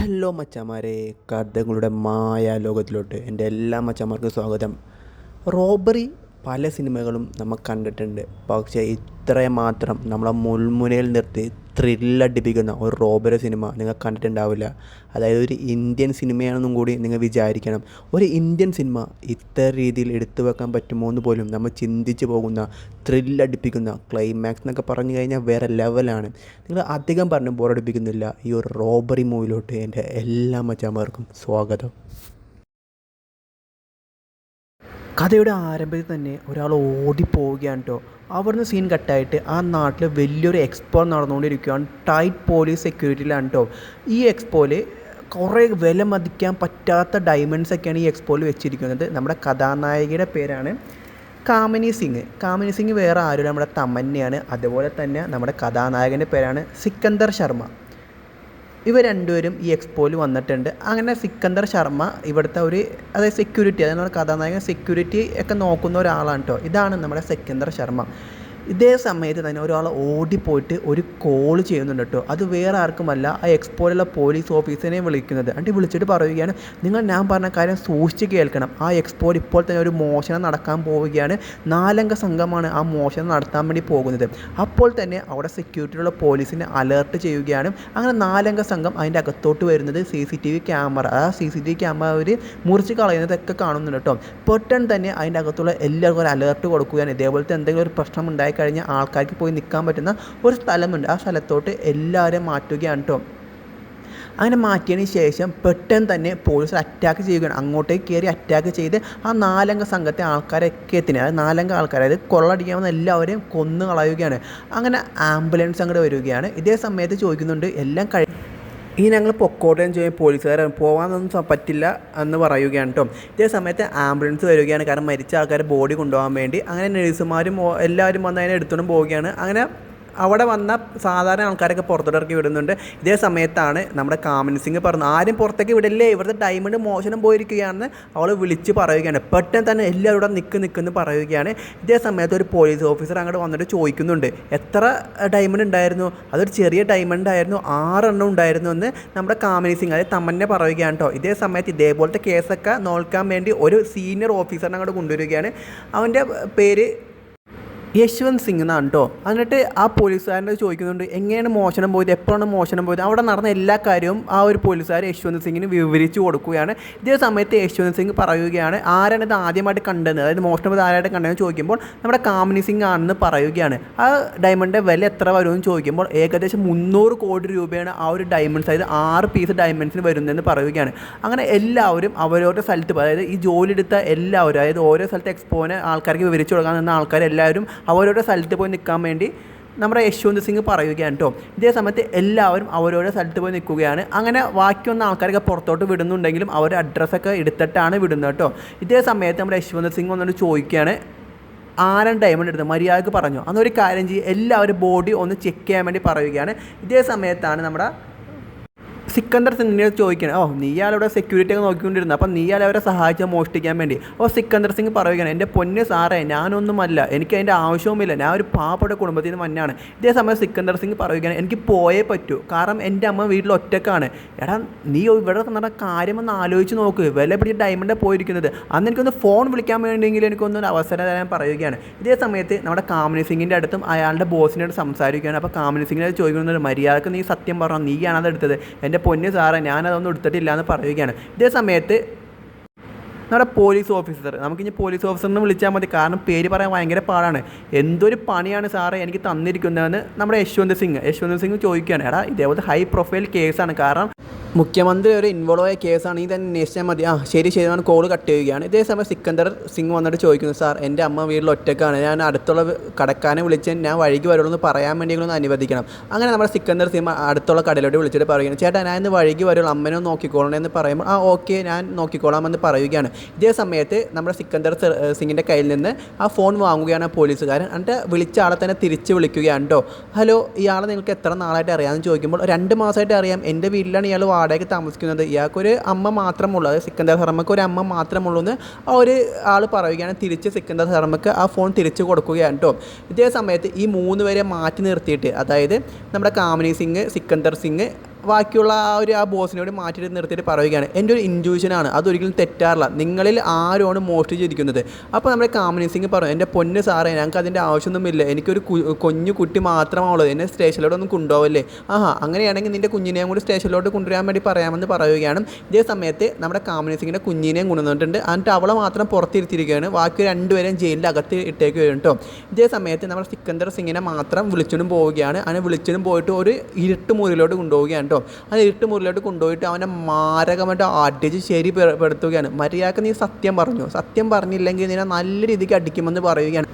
Hello മച്ചാമാരെ കഥകളുടെ മായ ലോകത്തിലോട്ട് എന്റെ എല്ലാ മച്ചാമാർക്കും സ്വാഗതം. റോബറി പല സിനിമകളും നമ്മൾ കണ്ടിട്ടുണ്ട്. പക്ഷേ ഇത്രയും മാത്രം നമ്മളെ മുൾമുനയിൽ നിർത്തി ത്രില്ലടിപ്പിക്കുന്ന ഒരു റോബറി സിനിമ നിങ്ങൾ കണ്ടിട്ടുണ്ടാവില്ല. അതായത് ഒരു ഇന്ത്യൻ സിനിമയാണെന്നും കൂടി നിങ്ങൾ വിചാരിക്കണം. ഒരു ഇന്ത്യൻ സിനിമ ഇത്ര രീതിയിൽ എടുത്തു വെക്കാൻ പറ്റുമോ എന്ന് പോലും നമ്മൾ ചിന്തിച്ചു പോകുന്ന ത്രില്ലടിപ്പിക്കുന്ന ക്ലൈമാക്സ് എന്നൊക്കെ പറഞ്ഞു കഴിഞ്ഞാൽ വേറെ ലെവലാണ് നിങ്ങൾ അധികം പറഞ്ഞ് ബോറടിപ്പിക്കുന്നില്ല ഈ ഒരു റോബറി മൂവിലോട്ട് എന്റെ എല്ലാ മച്ചാമാർക്കും സ്വാഗതം. കഥയുടെ ആരംഭത്തിൽ തന്നെ ഒരാൾ ഓടിപ്പോവുകയാണ് കേട്ടോ അവിടുന്ന് സീൻ കട്ടായിട്ട് ആ നാട്ടിൽ വലിയൊരു എക്സ്പോ നടന്നുകൊണ്ടിരിക്കുകയാണ്. ടൈറ്റ് പോലീസ് സെക്യൂരിറ്റിയിലാണ് കേട്ടോ ഈ എക്സ്പോയിൽ കുറേ വില മതിക്കാൻ പറ്റാത്ത ഡയമണ്ട്സ് ഒക്കെയാണ് ഈ എക്സ്പോയിൽ വെച്ചിരിക്കുന്നത്. നമ്മുടെ കഥാനായികയുടെ പേരാണ് കാമിനി സിംഗ്. കാമിനി സിംഗ് വേറെ ആരും നമ്മുടെ തമന്നയാണ്. അതുപോലെ തന്നെ നമ്മുടെ കഥാനായകന്റെ പേരാണ് സിക്കന്ദർ ശർമ്മ. ഇവർ രണ്ടുപേരും ഈ എക്സ്പോയിൽ വന്നിട്ടുണ്ട്. അങ്ങനെ സിക്കന്ദർ ശർമ്മ ഇവിടുത്തെ ഒരു അതായത് സെക്യൂരിറ്റി അതായത് കഥാനായകൻ സെക്യൂരിറ്റി ഒക്കെ നോക്കുന്ന ഒരാളാണ് കേട്ടോ ഇതാണ് നമ്മുടെ സിക്കന്ദർ ശർമ്മ. ഇതേ സമയത്ത് തന്നെ ഒരാൾ ഓടിപ്പോയിട്ട് ഒരു കോൾ ചെയ്യുന്നുണ്ട് കേട്ടോ. അത് വേറെ ആർക്കുമല്ല ആ എക്സ്പോയിലുള്ള പോലീസ് ഓഫീസറിനെ വിളിക്കുന്നത്. എന്നിട്ട് വിളിച്ചിട്ട് പറയുകയാണ് നിങ്ങൾ ഞാൻ പറഞ്ഞ കാര്യം സൂക്ഷിച്ച് കേൾക്കണം. ആ എക്സ്പോയിൽ ഇപ്പോൾ തന്നെ ഒരു മോഷണം നടക്കാൻ പോവുകയാണ്. നാലംഗ സംഘമാണ് ആ മോഷണം നടത്താൻ വേണ്ടി പോകുന്നത്. അപ്പോൾ തന്നെ അവിടെ സെക്യൂരിറ്റിയുള്ള പോലീസിനെ അലേർട്ട് ചെയ്യുകയാണ്. അങ്ങനെ നാലംഗ സംഘം അതിന്റെ അകത്തോട്ട് വരുന്നത് C C T V camera ആ C C T V camera അവർ മുറിച്ച് കളയുന്നതൊക്കെ കാണുന്നുണ്ട് കേട്ടോ. പെട്ടെന്ന് തന്നെ അതിന്റെ അകത്തുള്ള എല്ലാവർക്കും ഒരു അലേർട്ട് കൊടുക്കുകയാണ്. ഇതേപോലത്തെ എന്തെങ്കിലും ഒരു പ്രശ്നം ഉണ്ടായി കഴിഞ്ഞാൽ ആൾക്കാർക്ക് പോയി നിൽക്കാൻ പറ്റുന്ന ഒരു സ്ഥലമുണ്ട്. ആ സ്ഥലത്തോട്ട് എല്ലാവരെയും മാറ്റുകയാണ് കേട്ടോ അങ്ങനെ മാറ്റിയതിന് ശേഷം പെട്ടെന്ന് തന്നെ പോലീസ് അറ്റാക്ക് ചെയ്യുകയാണ്. അങ്ങോട്ടേക്ക് കയറി അറ്റാക്ക് ചെയ്ത് ആ നാലംഗ സംഘത്തെ ആൾക്കാരൊക്കെ എത്തിന് അതായത് നാലംഗ ആൾക്കാർ അതായത് കൊള്ളടിക്കാവുന്ന എല്ലാവരെയും കൊന്നു കളയുകയാണ്. അങ്ങനെ ആംബുലൻസ് അങ്ങോട്ട് വരികയാണ്. ഇതേ സമയത്ത് ചോദിക്കുന്നുണ്ട് എല്ലാം കഴി ഇനി ഞങ്ങൾ പൊക്കോട്ടയം ചോദിച്ചാൽ പോലീസുകാർ പോകാനൊന്നും പറ്റില്ല എന്ന് പറയുകയാണ് കേട്ടോ ഇതേ സമയത്ത് ആംബുലൻസ് വരികയാണ് കാരണം മരിച്ച ആൾക്കാരെ ബോഡി കൊണ്ടുപോകാൻ വേണ്ടി. അങ്ങനെ നഴ്സുമാരും എല്ലാവരും വന്ന് അതിനെ എടുത്തുകൊണ്ട് പോവുകയാണ്. അങ്ങനെ അവിടെ വന്ന സാധാരണ ആൾക്കാരൊക്കെ പുറത്തോട്ട് ഇറക്കി വിടുന്നുണ്ട്. ഇതേ സമയത്താണ് നമ്മുടെ കാമൻ സിംഗ് പറഞ്ഞു ആരും പുറത്തേക്ക് വിടില്ലേ? ഇവിടുത്തെ ഡയമണ്ട് മോശനം പോയിരിക്കുകയാണെന്ന് അവൾ വിളിച്ച് പറയുകയാണ്. പെട്ടെന്ന് തന്നെ എല്ലാവരും ഇവിടെ നിൽക്ക് നിൽക്കുന്നു പറയുകയാണ്. ഇതേ സമയത്ത് ഒരു പോലീസ് ഓഫീസർ അങ്ങോട്ട് വന്നിട്ട് ചോദിക്കുന്നുണ്ട്. എത്ര ഡയമണ്ട് ഉണ്ടായിരുന്നു? അതൊരു ചെറിയ ഡയമണ്ട് ആയിരുന്നു. ആറെണ്ണം ഉണ്ടായിരുന്നു എന്ന് നമ്മുടെ കാമിനി സിംഗ് അതായത് തമ്മന്നെ പറയുകയാണ് കേട്ടോ ഇതേ സമയത്ത് ഇതേപോലത്തെ കേസൊക്കെ നോക്കാൻ വേണ്ടി ഒരു സീനിയർ ഓഫീസറിനെ അങ്ങോട്ട് കൊണ്ടുവരികയാണ്. അവന്റെ പേര് യശ്വന്ത് സിംഗ് എന്നാണ് കേട്ടോ എന്നിട്ട് ആ പോലീസുകാരനോട് ചോദിക്കുന്നുണ്ട് എങ്ങനെയാണ് മോഷണം പോയത്? എപ്പോഴാണ് മോഷണം പോയത്? അവിടെ നടന്ന എല്ലാ കാര്യവും ആ ഒരു പോലീസുകാർ യശ്വന്ത് സിംഗിന് വിവരിച്ചു കൊടുക്കുകയാണ്. ഇതേ സമയത്ത് യശ്വന്ത് സിംഗ് പറയുകയാണ് ആരാണ് ഇത് ആദ്യമായിട്ട് കണ്ടത് അതായത് മോഷണം പോയത് ആരായിട്ട് കണ്ടതെന്ന് ചോദിക്കുമ്പോൾ നമ്മുടെ കാമിനി സിംഗ് ആണെന്ന് പറയുകയാണ്. ആ ഡയമണ്ടിന്റെ വില എത്ര വരുമെന്ന് ചോദിക്കുമ്പോൾ ഏകദേശം മുന്നൂറ് കോടി രൂപയാണ് ആ ഒരു ഡയമണ്ട്സ് അതായത് ആറ് പീസ് ഡയമണ്ട്സിന് വരുന്നതെന്ന് പറയുകയാണ്. അങ്ങനെ എല്ലാവരും അവരവരുടെ സ്ഥലത്ത് അതായത് ഈ ജോലി എടുത്ത എല്ലാവരും അതായത് ഓരോ സ്ഥലത്ത് എക്സ്പോനെ ആൾക്കാർക്ക് വിവരിച്ചു കൊടുക്കാൻ നിന്ന ആൾക്കാരെല്ലാവരും അവരവരുടെ സ്ഥലത്ത് പോയി നിൽക്കാൻ വേണ്ടി നമ്മുടെ യശ്വന്ത് സിംഗ് പറയുകയാണ് കേട്ടോ ഇതേ സമയത്ത് എല്ലാവരും അവരവരുടെ സ്ഥലത്ത് പോയി നിൽക്കുകയാണ്. അങ്ങനെ ബാക്കിയൊന്നും ആൾക്കാരൊക്കെ പുറത്തോട്ട് വിടുന്നുണ്ടെങ്കിലും അവർ അഡ്രസ്സൊക്കെ എടുത്തിട്ടാണ് വിടുന്നത് കേട്ടോ ഇതേ സമയത്ത് നമ്മുടെ യശ്വന്ത് സിംഗ് വന്നിട്ട് ചോദിക്കുകയാണ്. ആരും ഡയമണ്ട് എടുത്ത് മര്യാദയ്ക്ക് പറഞ്ഞു. അന്നൊരു കാര്യം ചെയ്യും. എല്ലാവരും ബോഡി ഒന്ന് ചെക്ക് ചെയ്യാൻ വേണ്ടി പറയുകയാണ്. ഇതേ സമയത്താണ് നമ്മുടെ സിക്കന്ദർ സിംഗിനെ ചോദിക്കണം ഓ നീയാളിവിടെ സെക്യൂരിറ്റി ഒക്കെ നോക്കിക്കൊണ്ടിരുന്നു. അപ്പം നീ അവരെ സഹായിച്ച മോഷ്ടിക്കാൻ വേണ്ടി. ഓ സിക്കന്ദർ സിംഗ് പറയുകയാണ് എന്റെ പൊന്ന് സാറേ ഞാനൊന്നുമല്ല. എനിക്ക് അതിന്റെ ആവശ്യവുമില്ല. ഞാൻ ഒരു പാവപ്പെട്ട കുടുംബത്തിൽ നിന്ന് മഞ്ഞാണ് ഇതേ സമയം സിക്കന്ദർ സിംഗ് പറയുകയാണ് എനിക്ക് പോയേ പറ്റൂ. കാരണം എന്റെ അമ്മ വീട്ടിൽ ഒറ്റക്കാണ്. എടാ നീ ഇവിടെ നടന്ന കാര്യമൊന്ന് ആലോചിച്ച് നോക്ക്. വില പിടിച്ച് ഡയമണ്ട് പോയിരിക്കുന്നത്. അന്ന് എനിക്കൊന്ന് ഫോൺ വിളിക്കാൻ വേണ്ടിയെങ്കിലും എനിക്കൊന്നൊരു അവസരം തരാൻ പറയുകയാണ്. ഇതേ സമയത്ത് നമ്മുടെ കാമിനി സിംഗിന്റെ അടുത്തും അയാളുടെ ബോസിനോട് സംസാരിക്കുകയാണ്. അപ്പോൾ കാമിനി സിംഗിനെ ചോദിക്കുന്നത് മര്യാദയ്ക്ക് നീ സത്യം പറഞ്ഞു? നീയാണ് അത് എടുത്തത് എന്റെ പൊന്ന് സാറേ ഞാനതൊന്നും എടുത്തിട്ടില്ല എന്ന് പറയുകയാണ്. ഇതേ സമയത്ത് നമ്മുടെ പോലീസ് ഓഫീസർ നമുക്കിനി പോലീസ് ഓഫീസറിനെ വിളിച്ചാൽ മതി. കാരണം പേര് പറയാൻ ഭയങ്കര പാടാണ്. എന്തൊരു പണിയാണ് സാറേ എനിക്ക് തന്നിരിക്കുന്നതെന്ന് നമ്മുടെ യശ്വന്ത് സിംഗ് യശ്വന്ത് സിംഗ് ചോദിക്കുകയാണ്. എടാ ഇതേപോലത്തെ ഹൈ പ്രൊഫൈൽ കേസാണ് കാരണം മുഖ്യമന്ത്രി ഒരു ഇൻവോൾവ് ആയ കേസാണ് ഈ തന്നെ അന്വേഷിച്ചാൽ മതി. ആ ശരി ശരി. ഞാൻ കോൾ കട്ട് ചെയ്യുകയാണ്. ഇതേ സമയം സിക്കന്ദർ സിംഗ് വന്നിട്ട് ചോദിക്കുന്നു സാർ എന്റെ അമ്മ വീട്ടിൽ ഒറ്റക്കാണ്. ഞാൻ അടുത്തുള്ള കടക്കാനെ വിളിച്ച് ഞാൻ വഴിക്ക് വരുള്ളൂ എന്ന് പറയാൻ വേണ്ടിയെങ്കിലും ഒന്ന് അനുവദിക്കണം. അങ്ങനെ നമ്മുടെ സിക്കന്ദർ സിംഗ് അടുത്തുള്ള കടയിലോട്ട് വിളിച്ചിട്ട് പറയുകയാണ്. ചേട്ടാ ഞാൻ ഇന്ന് വഴിക്ക് വരുള്ളൂ. അമ്മനെ ഒന്ന് നോക്കിക്കോളണം എന്ന് പറയുമ്പോൾ ആ ഓക്കെ ഞാൻ നോക്കിക്കോളാം എന്ന് പറയുകയാണ്. ഇതേ സമയത്ത് നമ്മുടെ സിക്കന്ദർ സിംഗിന്റെ കയ്യിൽ നിന്ന് ആ ഫോൺ വാങ്ങുകയാണ് പോലീസുകാരൻ. എന്നിട്ട് വിളിച്ച ആളെ തന്നെ തിരിച്ച് വിളിക്കുകയാണ് കേട്ടോ ഹലോ ഇയാളെ നിങ്ങൾക്ക് എത്ര നാളായിട്ട് അറിയാമെന്ന് ചോദിക്കുമ്പോൾ രണ്ട് മാസമായിട്ട് അറിയാം. എന്റെ വീട്ടിലാണ് ഇയാൾ വാടകയ്ക്ക് താമസിക്കുന്നത്. ഇയാൾക്കൊരു അമ്മ മാത്രമുള്ളൂ. അതായത് സിക്കന്ദർ ശർമ്മക്ക് ഒരു അമ്മ മാത്രമുള്ളൂ എന്ന് ആ ഒരു ആൾ പറയുകയാണ്. തിരിച്ച് സിക്കന്ദർ ശർമ്മക്ക് ആ ഫോൺ തിരിച്ചു കൊടുക്കുകയാണ് കേട്ടോ. ഇതേ സമയത്ത് ഈ മൂന്ന് പേരെ മാറ്റി നിർത്തിയിട്ട് അതായത് നമ്മുടെ കാമിനി സിംഗ് സിക്കന്ദർ സിംഗ് ബാക്കിയുള്ള ആ ഒരു ആ ബോസിനോട് മാറ്റി നിർത്തിയിട്ട് പറയുകയാണ്. എന്റെ ഒരു ഇന്റ്യൂഷനാണ് അതൊരിക്കലും തെറ്റാറില്ല. നിങ്ങളിൽ ആരോണ് ആരുമാണ് മോഷ്ടിച്ചിരിക്കുന്നത് അപ്പോൾ നമ്മുടെ കാമിനി സിംഗ് പറഞ്ഞു എന്റെ പൊന്ന് സാറേ ഞങ്ങൾക്ക് അതിന്റെ ആവശ്യമൊന്നുമില്ല. എനിക്കൊരു കുഞ്ഞു കുട്ടി മാത്രമാണുള്ളത്. എന്നെ സ്റ്റേഷനിലോട്ടൊന്നും കൊണ്ടുപോകല്ലേ? ആഹാ അങ്ങനെയാണെങ്കിൽ നിന്റെ കുഞ്ഞിനെയും കൂടി സ്റ്റേഷനിലോട്ട് കൊണ്ടുവരാൻ വേണ്ടി പറയാമെന്ന് പറയുകയാണ്. ഇതേ സമയത്ത് നമ്മുടെ കാമിനി സിംഗിന്റെ കുഞ്ഞിനെയും കൊണ്ടുവന്നിട്ടുണ്ട്. എന്നിട്ട് അവളെ മാത്രം പുറത്തിരുത്തിയിരിക്കുകയാണ്. ബാക്കി രണ്ടുപേരെയും ജയിലിന്റെ അകത്ത് ഇട്ടേക്കുകയാണ് കേട്ടോ. ഇതേ സമയത്ത് നമ്മുടെ സിക്കന്ദർ സിംഗിനെ മാത്രം വിളിച്ചിടും പോവുകയാണ്. അങ്ങനെ വിളിച്ചിടും പോയിട്ട് ഒരു ഇരുട്ട് മുറിയിലോട്ട് കൊണ്ടുപോവുകയാണ് കേട്ടോ. ആ ഇരുട്ട് മുറിലോട്ട് കൊണ്ടുപോയിട്ട് അവനെ മാരകമായിട്ട് അടിച്ച് ശരി പെടുത്തുകയാണ്. മര്യാദയ്ക്ക് നീ സത്യം പറഞ്ഞു. സത്യം പറഞ്ഞില്ലെങ്കിൽ നിന്നെ നല്ല രീതിക്ക് അടിക്കുമെന്ന് പറയുകയാണ്.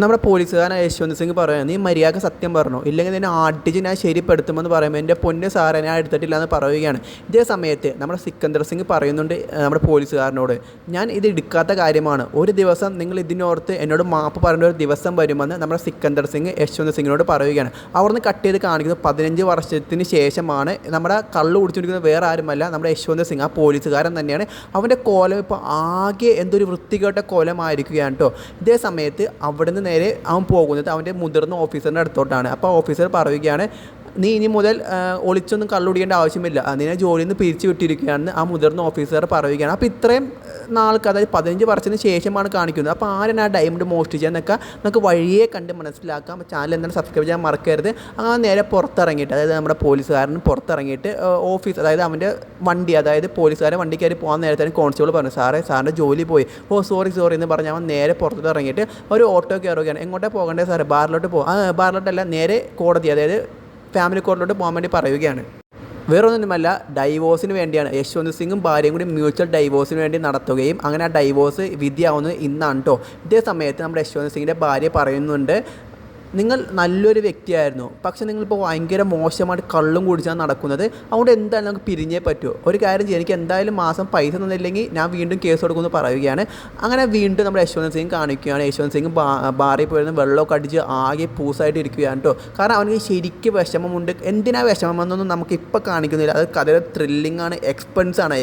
നമ്മുടെ പോലീസുകാരൻ യശ്വന്ത് സിംഗ് പറയുന്നത് നീ മര്യാദ സത്യം പറഞ്ഞു. ഇല്ലെങ്കിൽ നിന്നെ അടിച്ച് ഞാൻ ശരിപ്പെടുത്തുമെന്ന് പറയുമ്പോൾ എന്റെ പൊന്ന് സാറെ ഞാൻ എടുത്തിട്ടില്ല എന്ന് പറയുകയാണ്. ഇതേ സമയത്ത് നമ്മുടെ സിക്കന്ദർ സിംഗ് പറയുന്നുണ്ട് നമ്മുടെ പോലീസുകാരനോട് ഞാൻ ഇത് എടുക്കാത്ത കാര്യമാണ്. ഒരു ദിവസം നിങ്ങൾ ഇതിനോർത്ത് എന്നോട് മാപ്പ് പറയേണ്ട ഒരു ദിവസം വരുമെന്ന് നമ്മുടെ സിക്കന്ദർ സിംഗ് യശ്വന്ത് സിംഗിനോട് പറയുകയാണ്. അവിടുന്ന് കട്ട് ചെയ്ത് കാണിക്കുന്നത് പതിനഞ്ച് വർഷത്തിന് ശേഷമാണ് നമ്മുടെ കള്ള് കുടിച്ചുകൊണ്ടിരിക്കുന്നത് വേറെ ആരുമല്ല നമ്മുടെ യശ്വന്ത് സിംഗ്. ആ പോലീസുകാരൻ തന്നെയാണ്. അവന്റെ കോലം ഇപ്പോൾ ആകെ എന്തൊരു വൃത്തികെട്ട കോലമായിരിക്കുകയാണ് കേട്ടോ. ഇതേ സമയത്ത് അവിടുന്ന് നേരെ അവൻ പോകുന്നത് അവന്റെ മുതിർന്ന ഓഫീസറിന്റെ അടുത്തോട്ടാണ്. അപ്പോൾ ഓഫീസർ പറയുകയാണ് നീ ഇനി മുതൽ ഒളിച്ചൊന്നും കള്ളുടിക്കേണ്ട ആവശ്യമില്ല. നിന്നെ ജോലിയിൽ നിന്ന് പിരിച്ചു വിട്ടിരിക്കുകയാണെന്ന് ആ മുതിർന്ന ഓഫീസർ പറയുകയാണ്. അപ്പോൾ ഇത്രയും നാൾക്ക് അതായത് പതിനഞ്ച് വർഷത്തിന് ശേഷമാണ് കാണിക്കുന്നത്. അപ്പോൾ ആരാണ് ആ ഡയമണ്ട് മോഷ്ടിച്ചതെന്നൊക്കെ നമുക്ക് വഴിയെ കണ്ട് മനസ്സിലാക്കാം. ചാനൽ എന്താണ് സബ്സ്ക്രൈബ് ചെയ്യാൻ മറക്കരുത്. അങ്ങനെ നേരെ പുറത്തിറങ്ങിയിട്ട് അതായത് നമ്മുടെ പോലീസുകാരൻ പുറത്തിറങ്ങിയിട്ട് ഓഫീസ് അതായത് അവന്റെ വണ്ടി അതായത് പോലീസുകാരൻ വണ്ടി കയറി പോകാൻ നേരത്തെ കോൺസ്റ്റബിൾ പറഞ്ഞു സാറേ സാറിന്റെ ജോലി പോയി. ഓ സോറി സോറി എന്ന് പറഞ്ഞ് അവൻ നേരെ പുറത്തോട്ട് ഒരു ഓട്ടോ കയറുകയാണ്. എങ്ങോട്ടേ പോകേണ്ടത് സാറേ? ബാറിലോട്ട് പോകും ആ ബാറിലോട്ടല്ല നേരെ കോടതി അതായത് ഫാമിലി കോർട്ടിലോട്ട് പോകാൻ വേണ്ടി പറയുകയാണ്. വേറൊന്നുമല്ല ഡൈവോഴ്സിന് വേണ്ടിയാണ്. യശ്വന്ത് സിംഗും ഭാര്യയും കൂടി മ്യൂച്വൽ ഡൈവോഴ്സിന് വേണ്ടി നടത്തുകയും അങ്ങനെ ആ ഡൈവോഴ്സ് വിധിയാവുന്നത് ഇന്നാണ് കേട്ടോ ഇതേ സമയത്ത് നമ്മുടെ യശ്വന്ത് സിംഗിന്റെ ഭാര്യ പറയുന്നുണ്ട് നിങ്ങൾ നല്ലൊരു വ്യക്തിയായിരുന്നു. പക്ഷെ നിങ്ങളിപ്പോൾ ഭയങ്കര മോശമായിട്ട് കള്ളും കുടിച്ചാണ് നടക്കുന്നത്. അതുകൊണ്ട് എന്തായാലും നമുക്ക് പിരിഞ്ഞേ പറ്റുമോ ഒരു കാര്യം ചെയ്യാം എനിക്ക് എന്തായാലും മാസം പൈസ തന്നില്ലെങ്കിൽ ഞാൻ വീണ്ടും കേസ് കൊടുക്കുമെന്ന് പറയുകയാണ്. അങ്ങനെ വീണ്ടും നമ്മുടെ യശ്വന്ത് സിംഗ് കാണിക്കുകയാണ്. യശ്വന്ത് സിംഗ് ബാറിൽ പോയിരുന്നു വെള്ളമൊക്കെ അടിച്ച് ആകെ പൂസായിട്ട് ഇരിക്കുകയാണ് കേട്ടോ. കാരണം അവന് ശരിക്കും വിഷമമുണ്ട്. എന്തിനാ വിഷമമെന്നൊന്നും നമുക്ക് ഇപ്പോൾ കാണിക്കുന്നില്ല. അത് കഥയുടെ ത്രില്ലിംഗ് ആണ്. എക്സ്പെൻസ് ആണ്.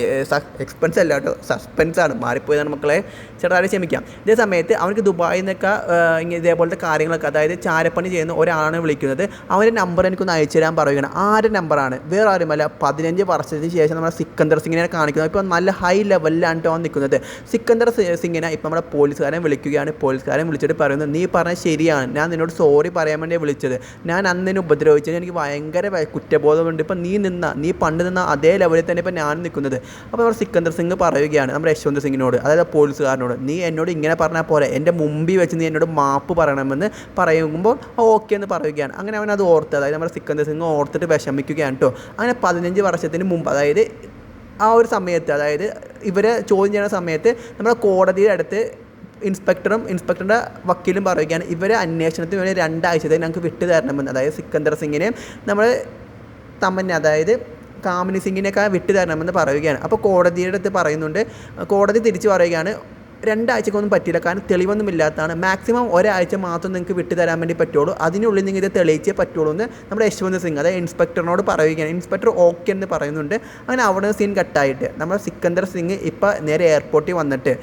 എക്സ്പെൻസ് അല്ല കേട്ടോ. സസ്പെൻസ് ആണ്. മാറിപ്പോയതാണ് മക്കളെ. ചേട്ടാ ക്ഷമിക്കാം. ഇതേ സമയത്ത് അവനക്ക് ദുബായിൽ നിന്നൊക്കെ ഇതേപോലത്തെ കാര്യങ്ങളൊക്കെ അതായത് ചാരപ്പണി ചെയ്യുന്ന ഒരാളാണ് വിളിക്കുന്നത്. അവന്റെ നമ്പർ എനിക്കൊന്ന് അയച്ചു തരാൻ പറയുകയാണ്. ആരുടെ നമ്പറാണ് വേറെ ആരുമല്ല പതിനഞ്ച് വർഷത്തിന് ശേഷം നമ്മുടെ സിക്കന്ദർ സിംഗിനെ കാണിക്കുന്നത് ഇപ്പോൾ നല്ല ഹൈ ലെവലിലാണ് ടോൺ നിൽക്കുന്നത്. സിക്കന്ദർ സിംഗിനെ ഇപ്പോൾ നമ്മുടെ പോലീസുകാരൻ വിളിക്കുകയാണ്. പോലീസുകാരൻ വിളിച്ചിട്ട് പറയുന്നത് നീ പറഞ്ഞത് ശരിയാണ്. ഞാൻ നിന്നോട് സോറി പറയാൻ വേണ്ടി വിളിച്ചത്. ഞാൻ അന്ന് നിന്നെ ഉപദ്രവിച്ചത്. എനിക്ക് ഭയങ്കര കുറ്റബോധമുണ്ട്. ഇപ്പം നീ നിന്ന നീ പണ്ട് നിന്ന അതേ ലെവലിൽ തന്നെ ഇപ്പം ഞാൻ നിൽക്കുന്നത്. അപ്പോൾ നമ്മുടെ സിക്കന്ദർ സിംഗ് പറയുകയാണ് നമ്മുടെ യശ്വന്ത് സിംഗിനോട് അതായത് പോലീസുകാരനോട് നീ എന്നോട് ഇങ്ങനെ പറഞ്ഞാൽ പോലെ എന്റെ മുമ്പിൽ വെച്ച് നീ എന്നോട് മാപ്പ് പറയണമെന്ന് പറയുമ്പോൾ ഓക്കെ എന്ന് പറയുകയാണ്. അങ്ങനെ അവൻ അത് ഓർത്ത് അതായത് നമ്മുടെ സിക്കന്ദർ സിംഗ് ഓർത്തിട്ട് വിഷമിക്കുകയാണ് കേട്ടോ. അങ്ങനെ പതിനഞ്ച് വർഷത്തിന് മുമ്പ് അതായത് ആ ഒരു സമയത്ത് അതായത് ഇവരെ ചോദ്യം ചെയ്യുന്ന സമയത്ത് നമ്മുടെ കോടതിയുടെ അടുത്ത് ഇൻസ്പെക്ടറും ഇൻസ്പെക്ടറുടെ വക്കീലും പറയുകയാണ് ഇവരെ അന്വേഷണത്തിന് വേണ്ടി രണ്ടാഴ്ചത്തെ ഞങ്ങൾക്ക് വിട്ടു തരണമെന്ന്. അതായത് സിക്കന്ദർ സിംഗിനെയും നമ്മൾ തമ്മനെ അതായത് കാമിനി സിംഗിനെയൊക്കെ വിട്ടു തരണമെന്ന് പറയുകയാണ്. അപ്പോൾ കോടതിയുടെ അടുത്ത് പറയുന്നുണ്ട് കോടതി തിരിച്ചു പറയുകയാണ് രണ്ടാഴ്ചക്കൊന്നും പറ്റില്ല കാരണം തെളിവൊന്നും ഇല്ലാത്തതാണ് മാക്സിമം ഒരാഴ്ച മാത്രം നിങ്ങൾക്ക് വിട്ടുതരാൻ വേണ്ടി പറ്റുള്ളൂ. അതിനുള്ളിൽ നിങ്ങൾ ഇത് തെളിയിച്ചേ പറ്റുള്ളൂ എന്ന് നമ്മുടെ യശ്വന്ത് സിംഗ് അതായത് ഇൻസ്പെക്ടറിനോട് പറയുകയാണ്. ഇൻസ്പെക്ടർ ഓക്കെ എന്ന് പറയുന്നുണ്ട്. അങ്ങനെ അവിടെ സീൻ കട്ടായിട്ട്. നമ്മുടെ സിക്കന്ദർ സിംഗ് ഇപ്പോൾ നേരെ എയർപോർട്ടിൽ വന്നിട്ട്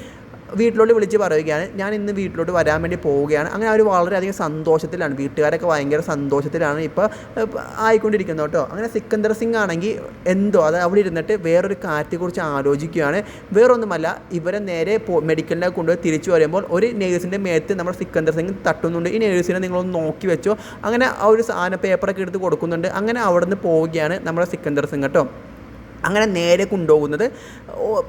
വീട്ടിലോട്ട് വിളിച്ച് പറയുകയാണ് ഞാൻ ഇന്ന് വീട്ടിലോട്ട് വരാൻ വേണ്ടി പോവുകയാണ്. അങ്ങനെ അവർ വളരെയധികം സന്തോഷത്തിലാണ്. വീട്ടുകാരൊക്കെ ഭയങ്കര സന്തോഷത്തിലാണ് ഇപ്പോൾ ആയിക്കൊണ്ടിരിക്കുന്നത് കേട്ടോ. അങ്ങനെ സിക്കന്ദർ സിംഗ് ആണെങ്കിൽ എന്തോ അത് അവിടെ ഇരുന്നിട്ട് വേറൊരു കാര്യത്തെക്കുറിച്ച് ആലോചിക്കുകയാണ്. വേറൊന്നുമല്ല ഇവരെ നേരെ പോ മെഡിക്കലിനെ കൊണ്ടുപോയി തിരിച്ചു വരുമ്പോൾ ഒരു നേഴ്സിന്റെ മേത്ത് നമ്മുടെ സിക്കന്ദർ സിംഗ് തട്ടുന്നുണ്ട്. ഈ നേഴ്സിനെ നിങ്ങളൊന്ന് നോക്കി വെച്ചോ. അങ്ങനെ ആ ഒരു സാധനം പേപ്പറൊക്കെ എടുത്ത് കൊടുക്കുന്നുണ്ട്. അങ്ങനെ അവിടെ നിന്ന് പോവുകയാണ് നമ്മുടെ സിക്കന്ദർ സിംഗ് കേട്ടോ. അങ്ങനെ നേരെ കൊണ്ടുപോകുന്നത്.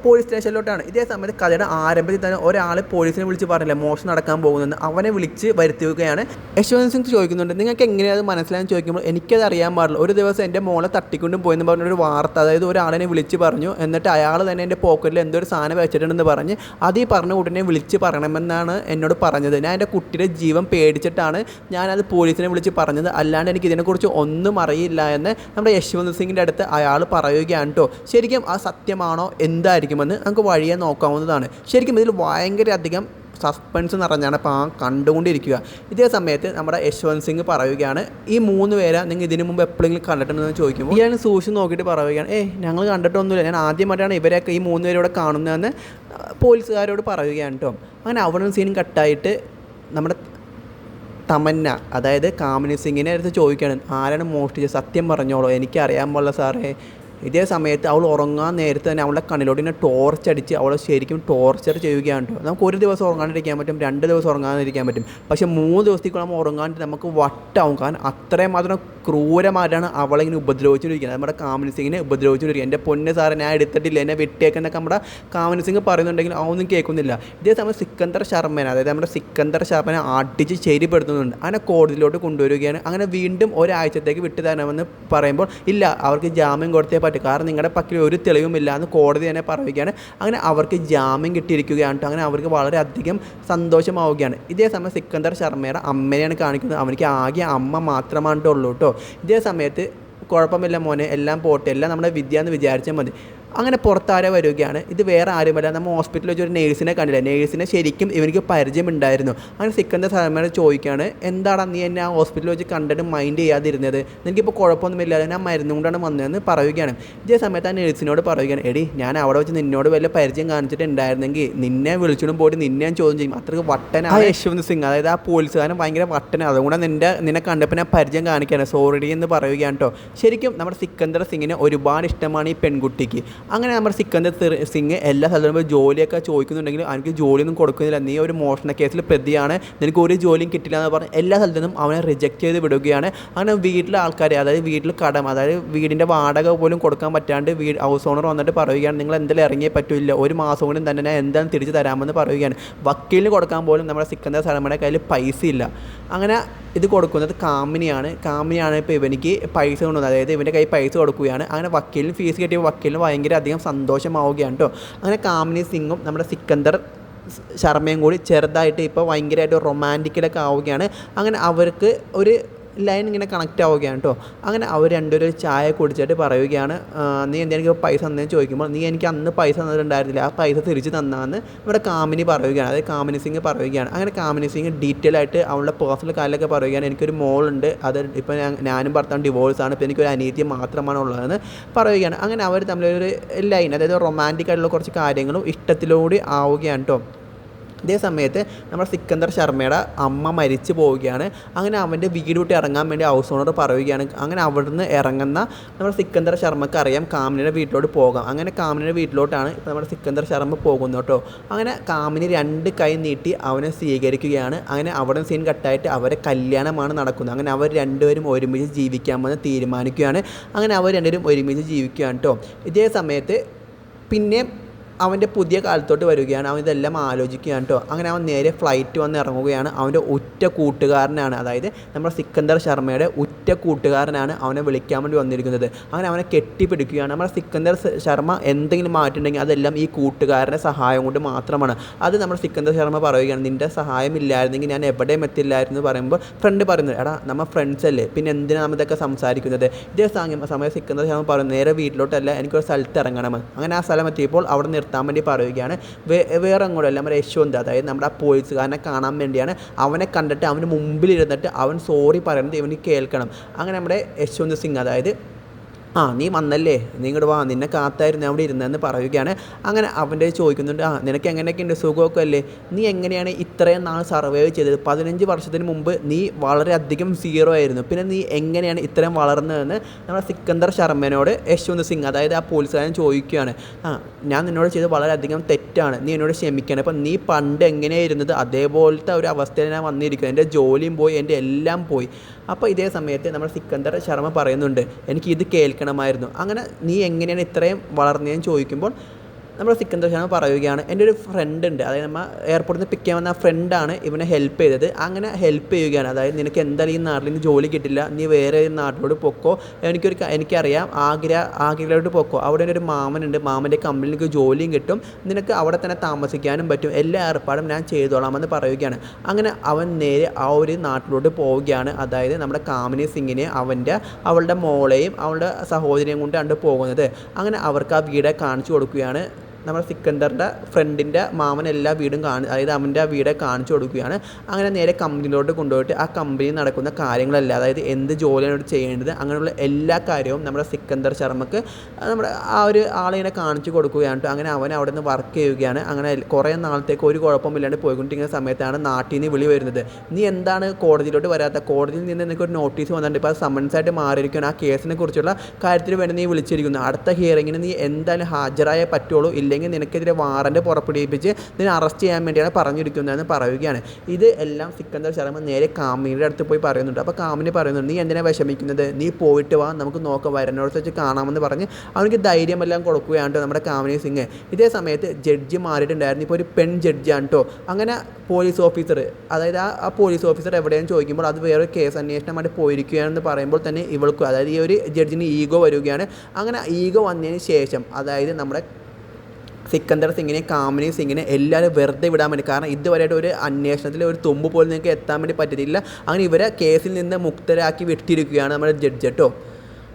പോലീസ് സ്റ്റേഷനിലോട്ടാണ് ഇതേ സമയത്ത് കഥയുടെ ആരംഭത്തിൽ തന്നെ ഒരാൾ പോലീസിനെ വിളിച്ച് പറഞ്ഞില്ല മോഷണം നടക്കാൻ പോകുന്നത് അവനെ വിളിച്ച് വരുത്തുകയാണ് യശ്വന്ത് സിംഗ് ചോദിക്കുന്നുണ്ട് നിങ്ങൾക്ക് എങ്ങനെയാണ് അത് ചോദിക്കുമ്പോൾ എനിക്കത് അറിയാൻ പാടില്ല. ഒരു ദിവസം എന്റെ മോളെ തട്ടിക്കൊണ്ടും പോയെന്ന് പറഞ്ഞൊരു വാർത്ത അതായത് ഒരാളിനെ വിളിച്ച് പറഞ്ഞു എന്നിട്ട് അയാൾ തന്നെ എന്റെ പോക്കറ്റിൽ എന്തോ ഒരു സാധനം വെച്ചിട്ടുണ്ടെന്ന് പറഞ്ഞ് അത് ഈ പറഞ്ഞ ഉടനെ വിളിച്ച് പറയണമെന്നാണ് എന്നോട് പറഞ്ഞത്. ഞാൻ എന്റെ കുട്ടിയുടെ ജീവൻ പേടിച്ചിട്ടാണ് ഞാനത് പോലീസിനെ വിളിച്ച് പറഞ്ഞത്. അല്ലാണ്ട് എനിക്ക് ഇതിനെക്കുറിച്ച് ഒന്നും അറിയില്ല എന്ന് നമ്മുടെ യശ്വന്ത് സിംഗിന്റെ അടുത്ത് അയാൾ പറയുകയാണ് കേട്ടോ ശരിക്കും ആ സത്യമാണോ? എന്തായിരിക്കുമെന്ന് നമുക്ക് വഴിയെ നോക്കാവുന്നതാണ്. ശരിക്കും ഇതിൽ ഭയങ്കര അധികം സസ്പെൻസ് നിറഞ്ഞാണ് അപ്പോൾ ആ കണ്ടുകൊണ്ടിരിക്കുക. ഇതേ സമയത്ത് നമ്മുടെ യശ്വന്ത് സിംഗ് പറയുകയാണ് ഈ മൂന്ന് പേരെ നിങ്ങൾ ഇതിനു മുമ്പ് എപ്പോഴെങ്കിലും കണ്ടിട്ടുണ്ടെന്ന് ചോദിക്കുമ്പോൾ ഇയാൾ സൂക്ഷിച്ച് നോക്കിയിട്ട് പറയുകയാണ് ഏയ് ഞങ്ങൾ കണ്ടിട്ടൊന്നുമില്ല. ഞാൻ ആദ്യമായിട്ടാണ് ഇവരെയൊക്കെ ഈ മൂന്ന് പേരോടെ കാണുന്നതെന്ന് പോലീസുകാരോട് പറയുകയാണ് കേട്ടോ. അങ്ങനെ അവിടെ സീൻ കട്ടായിട്ട് നമ്മുടെ തമന്ന അതായത് കാമിനി സിംഗിനെ അടുത്ത് ചോദിക്കുകയാണ് ആരാണ് മോഷ്ടിച്ചത്? സത്യം പറഞ്ഞോളൂ. എനിക്കറിയാൻ പോലെ സാറേ. ഇതേ സമയത്ത് അവൾ ഉറങ്ങാൻ നേരത്തെ തന്നെ അവളുടെ കണ്ണിലോട്ട് ഇങ്ങനെ ടോർച്ച് അടിച്ച് അവളെ ശരിക്കും ടോർച്ചർ ചെയ്യുകയാണ് കേട്ടോ. നമുക്ക് ഒരു ദിവസം ഉറങ്ങാണ്ടിരിക്കാൻ പറ്റും രണ്ട് ദിവസം ഉറങ്ങാതിരിക്കാൻ പറ്റും. പക്ഷേ മൂന്ന് ദിവസത്തേക്ക് നമ്മൾ ഉറങ്ങാണ്ട് നമുക്ക് വട്ടാവും. കാരണം അത്രയും മാത്രം ക്രൂരമായിട്ടാണ് അവളെ ഇങ്ങനെ ഉപദ്രവിച്ചുകൊണ്ടിരിക്കുന്നത്. നമ്മുടെ കാമനസിങ്ങിനെ സിംഗിനെ ഉപദ്രവിച്ചുകൊണ്ടിരിക്കുക എന്റെ പൊന്നെ സാറെ ഞാൻ എടുത്തിട്ടില്ല. എന്നെ വെട്ടിയേക്കെന്നൊക്കെ നമ്മുടെ കാമിനി സിംഗ് പറയുന്നുണ്ടെങ്കിൽ അവനൊന്നും കേൾക്കുന്നില്ല. ഇതേ സമയം സിക്കന്ദർ ശർമ്മേനെ അതായത് നമ്മുടെ സിക്കന്ദർ ശർമ്മനെ അടിച്ച് ശരിപ്പെടുത്തുന്നുണ്ട്. അങ്ങനെ കോടതിയിലോട്ട് കൊണ്ടുവരികയാണ്. അങ്ങനെ വീണ്ടും ഒരാഴ്ചത്തേക്ക് വിട്ടു തരണമെന്ന് പറയുമ്പോൾ ഇല്ല അവർക്ക് ജാമ്യം കൊടുത്തേ പറ്റും. കാരണം നിങ്ങളുടെ പക്കൽ ഒരു തെളിവുമില്ല എന്ന് കോടതി തന്നെ പറയുകയാണ് അങ്ങനെ അവർക്ക് ജാമ്യം കിട്ടിയിരിക്കുകയാണ് ട്ടോ. അങ്ങനെ അവർക്ക് വളരെയധികം സന്തോഷമാവുകയാണ്. ഇതേ സമയം സിക്കന്ദർ ശർമ്മയുടെ അമ്മനെയാണ് കാണിക്കുന്നത്. അവനിക്ക് ആകെ അമ്മ മാത്രമാണ് ഉള്ളൂ കേട്ടോ. ഇതേ സമയത്ത് കുഴപ്പമില്ല മോനെ. എല്ലാം പോട്ടെ. എല്ലാം നമ്മുടെ വിദ്യ എന്ന് വിചാരിച്ചാൽ മതി. അങ്ങനെ പുറത്താരെ വരികയാണ്. ഇത് വേറെ ആരുമല്ല. നമ്മൾ ഹോസ്പിറ്റലിൽ വെച്ച് ഒരു നേഴ്സിനെ കണ്ടില്ല? നേഴ്സിനെ ശരിക്കും ഇവനിക്ക് പരിചയമുണ്ടായിരുന്നു അങ്ങനെ സിക്കന്റെ ശർമ്മയോട് ചോദിക്കുകയാണ് എന്താടാ നീ എന്നെ ആ ഹോസ്പിറ്റലിൽ വെച്ച് കണ്ടിട്ട് മൈൻഡ് ചെയ്യാതിരുന്നത്? നിനക്കിപ്പോൾ കുഴപ്പമൊന്നുമില്ല ഞാൻ മരുന്നും കൊണ്ടാണ് വന്നതെന്ന് പറയുകയാണ്. ഇതേ സമയത്ത് ആ നേഴ്സിനോട് പറയുകയാണ് എടി ഞാൻ അവിടെ വെച്ച് നിന്നോട് വല്ല പരിചയം കാണിച്ചിട്ടുണ്ടായിരുന്നെങ്കിൽ നിന്നെ വിളിച്ചോണ്ടും പോയിട്ട് നിന്നെ ഞാൻ ചോദ്യം ചെയ്യും. അത്രയ്ക്ക് വട്ടനാണ് യശ്വന്ത് സിംഗ് അതായത് ആ പോലീസുകാരൻ ഭയങ്കര വട്ടനാണ്. അതുകൊണ്ട് നിന്റെ നിന്നെ കണ്ടപ്പോൾ ഞാൻ പരിചയം കാണിക്കുകയാണ്. സോറി എന്ന് പറയുകയാണ് കേട്ടോ ശരിക്കും നമ്മുടെ സിക്കന്ദർ സിംഗിനെ ഒരുപാട് ഇഷ്ടമാണ് ഈ പെൺകുട്ടിക്ക്. അങ്ങനെ നമ്മുടെ സിക്കന്ദർ സിംഗ് എല്ലാ സ്ഥലത്തും ജോലിയൊക്കെ ചോദിക്കുന്നുണ്ടെങ്കിലും എനിക്ക് ജോലിയൊന്നും കൊടുക്കുന്നില്ല. നീ ഒരു മോഷണ കേസിൽ പ്രതിയാണ്. നിനക്ക് ഒരു ജോലിയും കിട്ടില്ല എന്ന് പറഞ്ഞ് എല്ലാ സ്ഥലത്തു നിന്നും അവനെ റിജക്റ്റ് ചെയ്ത് വിടുകയാണ്. അങ്ങനെ വീട്ടിലെ ആൾക്കാരെ അതായത് വീട്ടിൽ കടം അതായത് വീടിന്റെ വാടക പോലും കൊടുക്കാൻ പറ്റാണ്ട് വീട് ഹൗസ് ഓണർ വന്നിട്ട് പറയുകയാണ് നിങ്ങൾ എന്തെങ്കിലും ഇറങ്ങിയേ പറ്റില്ല. ഒരു മാസം കൊണ്ടും തന്നെ ഞാൻ എന്താണ് തിരിച്ച് തരാമെന്ന് പറയുകയാണ്. വക്കീലിന് കൊടുക്കാൻ പോലും നമ്മുടെ സിക്കന്ദർ സലമയുടെ കയ്യിൽ പൈസ ഇല്ല അങ്ങനെ ഇത് കൊടുക്കുന്നത് കാമിനിയാണ്. കാമിനിയാണ് ഇപ്പോൾ ഇവനിക്ക് പൈസ കൊണ്ടുവന്നത്. അതായത് ഇവന്റെ കയ്യിൽ പൈസ കൊടുക്കുകയാണ്. അങ്ങനെ വക്കീലിന് ഫീസ് കിട്ടിയ വക്കീലിന് ഭയങ്കര അധികം സന്തോഷമാവുകയാണ് കേട്ടോ അങ്ങനെ കാമിനി സിംഗും നമ്മുടെ സിക്കന്ദർ ശർമ്മയും കൂടി ചെറുതായിട്ട് ഇപ്പോൾ ഭയങ്കരമായിട്ട് റൊമാന്റിക്കലൊക്കെ ആവുകയാണ്. അങ്ങനെ അവർക്ക് ഒരു ലൈൻ ഇങ്ങനെ കണക്റ്റ് ആവുകയാണ് കേട്ടോ അങ്ങനെ അവർ രണ്ടുപേരും ചായ കുടിച്ചിട്ട് പറയുകയാണ് നീ എന്താ എനിക്ക് പൈസ തന്നതെന്ന് ചോദിക്കുമ്പോൾ നീ എനിക്ക് അന്ന് പൈസ തന്നിട്ടുണ്ടായിരുന്നില്ല ആ പൈസ തിരിച്ച് തന്നാന്ന് ഇവിടെ കാമിനി പറയുകയാണ് അതായത് കാമിനി സിംഗ് പറയുകയാണ്. അങ്ങനെ കാമിനി സിംഗ് ഡീറ്റെയിൽ ആയിട്ട് അവളുടെ പേഴ്സണൽ കാര്യമൊക്കെ പറയുകയാണ് എനിക്കൊരു മോളുണ്ട് അത് ഇപ്പോൾ ഞാനും ഭർത്താവും ഡിവോഴ്സാണ് ഇപ്പോൾ എനിക്കൊരു അനീതി മാത്രമാണ് ഉള്ളതെന്ന് പറയുകയാണ്. അങ്ങനെ അവർ തമ്മിലൊരു ലൈൻ അതായത് റൊമാന്റിക് ആയിട്ടുള്ള കുറച്ച് കാര്യങ്ങളും ഇഷ്ടത്തിലൂടെ ആവുകയാണ് കേട്ടോ ഇതേ സമയത്ത് നമ്മുടെ സിക്കന്ദർ ശർമ്മയുടെ അമ്മ മരിച്ചു പോവുകയാണ്. അങ്ങനെ അവന്റെ വീട് വിട്ട് ഇറങ്ങാൻ വേണ്ടി ഹൗസ് ഓണർ പറയുകയാണ്. അങ്ങനെ അവിടുന്ന് ഇറങ്ങുന്ന നമ്മുടെ സിക്കന്ദർ ശർമ്മക്ക് അറിയാം കാമിനിയുടെ വീട്ടിലോട്ട് പോകാം. അങ്ങനെ കാമിനിയുടെ വീട്ടിലോട്ടാണ് ഇപ്പോൾ നമ്മുടെ സിക്കന്ദർ ശർമ്മ പോകുന്നത് കേട്ടോ. അങ്ങനെ കാമിനി രണ്ട് കൈ നീട്ടി അവനെ സ്വീകരിക്കുകയാണ്. അങ്ങനെ അവിടെ സീൻ കട്ടായിട്ട് അവരെ കല്യാണമാണ് നടക്കുന്നത്. അങ്ങനെ അവർ രണ്ടുപേരും ഒരുമിച്ച് ജീവിക്കാമെന്ന് തീരുമാനിക്കുകയാണ്. അങ്ങനെ അവർ രണ്ടുപേരും ഒരുമിച്ച് ജീവിക്കുകയാണ് കേട്ടോ. ഇതേ സമയത്ത് പിന്നെ അവന്റെ പുതിയ കാലത്തോട്ട് വരികയാണ്. അവൻ ഇതെല്ലാം ആലോചിക്കുകയാണ് കേട്ടോ. അങ്ങനെ അവൻ നേരെ ഫ്ലൈറ്റ് വന്ന് ഇറങ്ങുകയാണ്. അവന്റെ ഉറ്റ കൂട്ടുകാരനാണ്. അതായത് നമ്മുടെ സിക്കന്ദർ ശർമ്മയുടെ ഉറ്റ കൂട്ടുകാരനാണ് അവനെ വിളിക്കാൻ വേണ്ടി വന്നിരിക്കുന്നത്. അങ്ങനെ അവനെ കെട്ടിപ്പിടിക്കുകയാണ്. നമ്മുടെ സിക്കന്ദർ ശർമ്മ എന്തെങ്കിലും മാറ്റുണ്ടെങ്കിൽ അതെല്ലാം ഈ കൂട്ടുകാരന്റെ സഹായം കൊണ്ട് മാത്രമാണ്. അത് നമ്മുടെ സിക്കന്ദർ ശർമ്മ പറയുകയാണ്. നിന്റെ സഹായം ഇല്ലായിരുന്നെങ്കിൽ ഞാൻ എവിടെയും എത്തില്ലായിരുന്നു പറയുമ്പോൾ ഫ്രണ്ട് പറയുന്നത് എടാ നമ്മൾ ഫ്രണ്ട്സ് അല്ലേ? പിന്നെ എന്തിനാണ് ഇതൊക്കെ സംസാരിക്കുന്നത്? ഇതേ സമയം സമയം സിക്കന്ദർ ശർമ്മ പറയുന്നത് നേരെ വീട്ടിലോട്ടല്ല എനിക്കൊരു സ്ഥലത്ത് ഇറങ്ങണം. അങ്ങനെ ആ സ്ഥലം എത്തിയപ്പോൾ അവിടെ നിർത്താൻ വേണ്ടി പറയുകയാണ്. വേറെ അങ്ങോട്ടല്ല നമ്മുടെ യശ്വന്ത് അതായത് നമ്മുടെ ആ പോലീസുകാരനെ കാണാൻ വേണ്ടിയാണ് അവനെ കണ്ടിട്ട് അവന് മുമ്പിൽ ഇരുന്നിട്ട് അവൻ സോറി പറയുന്നത് ഇവന് കേൾക്കണം. അങ്ങനെ നമ്മുടെ യശ്വന്ത് സിംഗ് അതായത് ആ നീ വന്നല്ലേ? നീ ഇങ്ങോട്ട് വാ. നിന്നെ കാത്തായിരുന്നു അവിടെ ഇരുന്നതെന്ന് പറയുകയാണ്. അങ്ങനെ അവന്റെ ചോദിക്കുന്നുണ്ട് ആ നിനക്ക് എങ്ങനെയൊക്കെ ഉണ്ട് സുഖമൊക്കെ അല്ലേ നീ എങ്ങനെയാണ് ഇത്രയും നാൾ സർവൈവ് ചെയ്തത്? പതിനഞ്ച് വർഷത്തിന് മുമ്പ് നീ വളരെയധികം സീറോ ആയിരുന്നു. പിന്നെ നീ എങ്ങനെയാണ് ഇത്രയും വളർന്നതെന്ന് നമ്മുടെ സിക്കന്ദർ ശർമ്മനോട് യശ്വന്ത് സിംഗ് അതായത് ആ പോലീസുകാരൻ ചോദിക്കുകയാണ്. ആ ഞാൻ നിന്നോട് ചെയ്തത് വളരെയധികം തെറ്റാണ്. നീ എന്നോട് ക്ഷമിക്കണം. അപ്പം നീ പണ്ട് എങ്ങനെയായിരുന്നത്? അതേപോലത്തെ ഒരു അവസ്ഥയിൽ ഞാൻ വന്നിരിക്കുന്നത്. എന്റെ ജോലിയും പോയി എന്റെ എല്ലാം പോയി. അപ്പോൾ ഇതേ സമയത്ത് നമ്മുടെ സിക്കന്ദർ ശർമ്മ പറയുന്നുണ്ട് എനിക്ക് ഇത് കേൾക്കണമായിരുന്നു. അങ്ങനെ നീ എങ്ങനെയാണ് ഇത്രയും വളർന്നതെന്ന് ചോദിക്കുമ്പോൾ നമ്മുടെ സിക്കന്ദർ പറയുകയാണ് എന്റെ ഒരു ഫ്രണ്ട് ഉണ്ട്. അതായത് നമ്മൾ എയർപോർട്ടിൽ നിന്ന് പിക്ക് ചെയ്യാൻ വന്ന ആ ഫ്രണ്ടാണ് ഇവനെ ഹെൽപ്പ് ചെയ്തത്. അങ്ങനെ ഹെൽപ്പ് ചെയ്യുകയാണ്. അതായത് നിനക്ക് എന്തായാലും ഈ നാട്ടിൽ നിന്ന് ജോലി കിട്ടില്ല. നീ വേറെ ഒരു നാട്ടിലോട്ട് പൊക്കോ. എനിക്കൊരു എനിക്കറിയാം. ആഗ്ര ആഗ്രയിലോട്ട് പൊക്കോ. അവിടെ ഒരു മാമനുണ്ട്. മാമന്റെ കമ്പനിയിൽ നിനക്ക് ജോലിയും കിട്ടും. നിനക്ക് അവിടെ തന്നെ താമസിക്കാനും പറ്റും. എല്ലാ ഏർപ്പാടും ഞാൻ ചെയ്തോളാമെന്ന് പറയുകയാണ്. അങ്ങനെ അവൻ നേരെ ആ ഒരു നാട്ടിലോട്ട് പോവുകയാണ്. അതായത് നമ്മുടെ കാമിനി സിംഗിനെ അവന്റെ അവളുടെ മോളെയും അവളുടെ സഹോദരിയും കൊണ്ടാണ് പോകുന്നത്. അങ്ങനെ അവർക്ക് ആ വീടെ കാണിച്ചു കൊടുക്കുകയാണ്. നമ്മുടെ സിക്കന്ദറിന്റെ ഫ്രണ്ടിന്റെ മാമൻ എല്ലാ വീടും കാണി അതായത് അവന്റെ ആ വീടെ കാണിച്ചു കൊടുക്കുകയാണ്. അങ്ങനെ നേരെ കമ്പനിയിലോട്ട് കൊണ്ടുപോയിട്ട് ആ കമ്പനി നടക്കുന്ന കാര്യങ്ങളല്ല അതായത് എന്ത് ജോലിയാണ് ചെയ്യേണ്ടത് അങ്ങനെയുള്ള എല്ലാ കാര്യവും നമ്മുടെ സിക്കന്ദർ ശർമ്മക്ക് നമ്മുടെ ആ ഒരു ആളിങ്ങനെ കാണിച്ചു കൊടുക്കുകയാണ്. അങ്ങനെ അവൻ അവിടെ നിന്ന് വർക്ക് ചെയ്യുകയാണ്. അങ്ങനെ കുറേ നാളത്തേക്ക് ഒരു കുഴപ്പമില്ലാണ്ട് പോയിക്കൊണ്ടിരിക്കുന്ന സമയത്താണ് നാട്ടിൽ നിന്ന് വിളി വരുന്നത്. നീ എന്താണ് കോടതിയിലോട്ട് വരാത്ത? കോടതിയിൽ നിന്ന് നിനക്ക് ഒരു നോട്ടീസ് വന്നിട്ടുണ്ട്. ഇപ്പോൾ അത് സമ്മൻസ് ആയിട്ട് മാറിയിരിക്കുകയാണ്. ആ കേസിനെ കുറിച്ചുള്ള കാര്യത്തിന് വേണ്ടി നീ വിളിച്ചിരിക്കുന്നു. അടുത്ത ഹിയറിങ്ങിന് നീ എന്തായാലും ഹാജരായേ പറ്റുള്ളൂ ഇല്ലെങ്കിൽ നിനക്കെതിരെ വാറന്റ് പുറപ്പെടുവിപ്പിച്ച് നിന്നെ അറസ്റ്റ് ചെയ്യാൻ വേണ്ടിയാണ് പറഞ്ഞിരിക്കുന്നതെന്ന് പറയുകയാണ്. ഇത് എല്ലാം സിക്കന്ദർ ശർമ്മ നേരെ കാമിനിയുടെ അടുത്ത് പോയി പറയുന്നുണ്ട്. അപ്പോൾ കാമിനി പറയുന്നുണ്ട് നീ എന്തിനാണ് വിഷമിക്കുന്നത്? നീ പോയിട്ട് വാ നമുക്ക് നോക്കാം വരനോടത്ത് വെച്ച് കാണാമെന്ന് പറഞ്ഞ് അവനിക്ക് ധൈര്യമെല്ലാം കൊടുക്കുകയാണ് നമ്മുടെ കാമിനി സിംഗ്. ഇതേ സമയത്ത് ജഡ്ജി മാറിയിട്ടുണ്ടായിരുന്നു. ഇപ്പോൾ ഒരു പെൺ ജഡ്ജിയാണ് കേട്ടോ അങ്ങനെ പോലീസ് ഓഫീസർ അതായത് ആ ആ പോലീസ് ഓഫീസർ എവിടെയെന്ന് ചോദിക്കുമ്പോൾ അത് വേറൊരു കേസ് അന്വേഷണമായിട്ട് പോയിരിക്കുകയാണെന്ന് പറയുമ്പോൾ തന്നെ ഇവൾക്ക് അതായത് ഈ ഒരു ജഡ്ജിന് ഈഗോ വരികയാണ്. അങ്ങനെ ഈഗോ വന്നതിന് ശേഷം അതായത് നമ്മുടെ സിക്കന്ദർ സിംഗിനെ കാമിനി സിംഗിനെ എല്ലാവരും വെറുതെ വിടാൻ വേണ്ടി. കാരണം ഇതുവരെയായിട്ട് ഒരു അന്വേഷണത്തിൽ ഒരു തുമ്പ് പോലും നിങ്ങൾക്ക് എത്താൻ വേണ്ടി പറ്റിയിട്ടില്ല. അങ്ങനെ ഇവരെ കേസിൽ നിന്ന് മുക്തരാക്കി വിട്ടിരിക്കുകയാണ് നമ്മുടെ ജഡ്ജ് കേട്ടോ.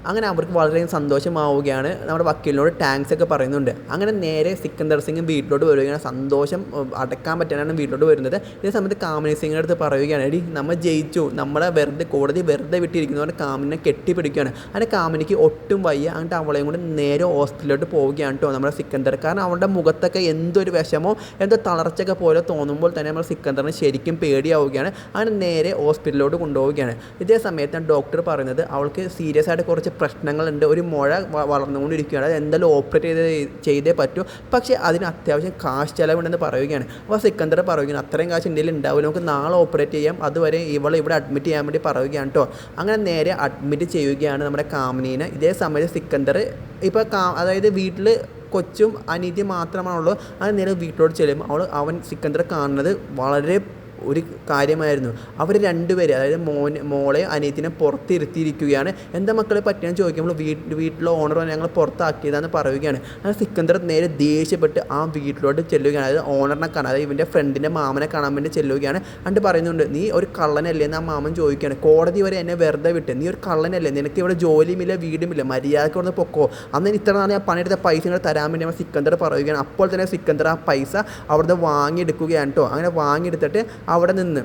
അങ്ങനെ അവർക്ക് വളരെയധികം സന്തോഷമാവുകയാണ്. നമ്മുടെ വക്കീലിനോട് താങ്ക്സ് ഒക്കെ പറയുന്നുണ്ട്. അങ്ങനെ നേരെ സിക്കന്ദർ സിംഗ് വീട്ടിലോട്ട് വരികയാണ്. സന്തോഷം അടക്കാൻ പറ്റാനാണ് വീട്ടിലോട്ട് വരുന്നത്. ഇതേ സമയത്ത് കാമിനി സിംഗിന്റെ അടുത്ത് പറയുകയാണ് എടി നമ്മൾ ജയിച്ചു. നമ്മളെ വെറുതെ കോടതി വെറുതെ വിട്ടിരിക്കുന്നവരെ കാമിനെ കെട്ടിപ്പിടിക്കുകയാണ്. അങ്ങനെ കാമിനിക്ക് ഒട്ടും വയ്യ. അങ്ങോട്ട് അവളെയും കൂടെ നേരെ ഹോസ്പിറ്റലിലോട്ട് പോവുകയാണ് കേട്ടോ നമ്മുടെ സിക്കന്ദർ. കാരണം അവളുടെ മുഖത്തൊക്കെ എന്തൊരു വിഷമോ എന്തോ തളർച്ചയൊക്കെ പോലെ തോന്നുമ്പോൾ തന്നെ നമ്മുടെ സിക്കന്ദറിന് ശരിക്കും പേടിയാവുകയാണ്. അങ്ങനെ നേരെ ഹോസ്പിറ്റലിലോട്ട് കൊണ്ടുപോവുകയാണ്. ഇതേ സമയത്ത് ഡോക്ടർ പറയുന്നത് അവൾക്ക് സീരിയസ് ആയിട്ട് കുറച്ച് പ്രശ്നങ്ങളുണ്ട്. ഒരു മുഴ വളർന്നുകൊണ്ടിരിക്കുകയാണ്. അത് എന്തായാലും ഓപ്പറേറ്റ് ചെയ്ത് ചെയ്തേ പറ്റൂ. പക്ഷേ അതിന് അത്യാവശ്യം കാശ് ചിലവുണ്ടെന്ന് പറയുകയാണ്. അപ്പോൾ സിക്കന്ദർ പറയുകയാണ് അത്രയും കാശ് ഇന്ത്യയിൽ ഉണ്ടാവില്ല നമുക്ക് നാളെ ഓപ്പറേറ്റ് ചെയ്യാം. അതുവരെ ഇവളെ ഇവിടെ അഡ്മിറ്റ് ചെയ്യാൻ വേണ്ടി പറയുകയാണ് കേട്ടോ അങ്ങനെ നേരെ അഡ്മിറ്റ് ചെയ്യുകയാണ് നമ്മുടെ കാമിനീനെ. ഇതേ സമയത്ത് സിക്കന്ദർ ഇപ്പോൾ കാ അതായത് വീട്ടിൽ കൊച്ചും അനീതി മാത്രമാണുള്ളൂ. അത് നേരെ വീട്ടിലോട്ട് ചെല്ലുമ്പോൾ അവൾ അവൻ സിക്കന്ദർ കാണുന്നത് വളരെ ഒരു കാര്യമായിരുന്നു. അവർ രണ്ടുപേരെ അതായത് മോൻ മോളെ അനിയത്തിനെ പുറത്തിരുത്തിയിരിക്കുകയാണ്. എന്താ മക്കളെ പറ്റിയെന്ന് ചോദിക്കുമ്പോൾ വീട്ടിൽ വീട്ടിലെ ഓണർ ഞങ്ങൾ പുറത്താക്കിയതാന്ന് പറയുകയാണ്. അങ്ങനെ സിക്കന്ദർ നേരെ ദേഷ്യപ്പെട്ട് ആ വീട്ടിലോട്ട് ചെല്ലുകയാണ്. അതായത് ഓണറിനെ കാണാൻ അതായത് ഇവന്റെ ഫ്രണ്ടിന്റെ മാമനെ കാണാൻ വേണ്ടി ചെല്ലുകയാണ്. അണ്ട് പറയുന്നുണ്ട് നീ ഒരു കള്ളനല്ലേ? എന്ന് ആ മാമൻ ചോദിക്കുകയാണ്. കോടതി വരെ എന്നെ വെറുതെ വിട്ട് നീ ഒരു കള്ളനല്ലേ? നിനക്ക് ഇവിടെ ജോലിയുമില്ല വീടുമില്ല മര്യാദയ്ക്ക് വന്ന് പൊക്കോ. അന്ന് ഇത്ര നാളെ ഞാൻ പണിയെടുത്ത പൈസ നിങ്ങൾ തരാൻ വേണ്ടി നമ്മൾ സിക്കന്ദർ പറയുകയാണ്. അപ്പോൾ തന്നെ സിക്കന്ദർ ആ പൈസ അവിടുന്ന് വാങ്ങിയെടുക്കുകയാണ് കേട്ടോ അങ്ങനെ വാങ്ങിയെടുത്തിട്ട് അവിടെ നിന്ന്.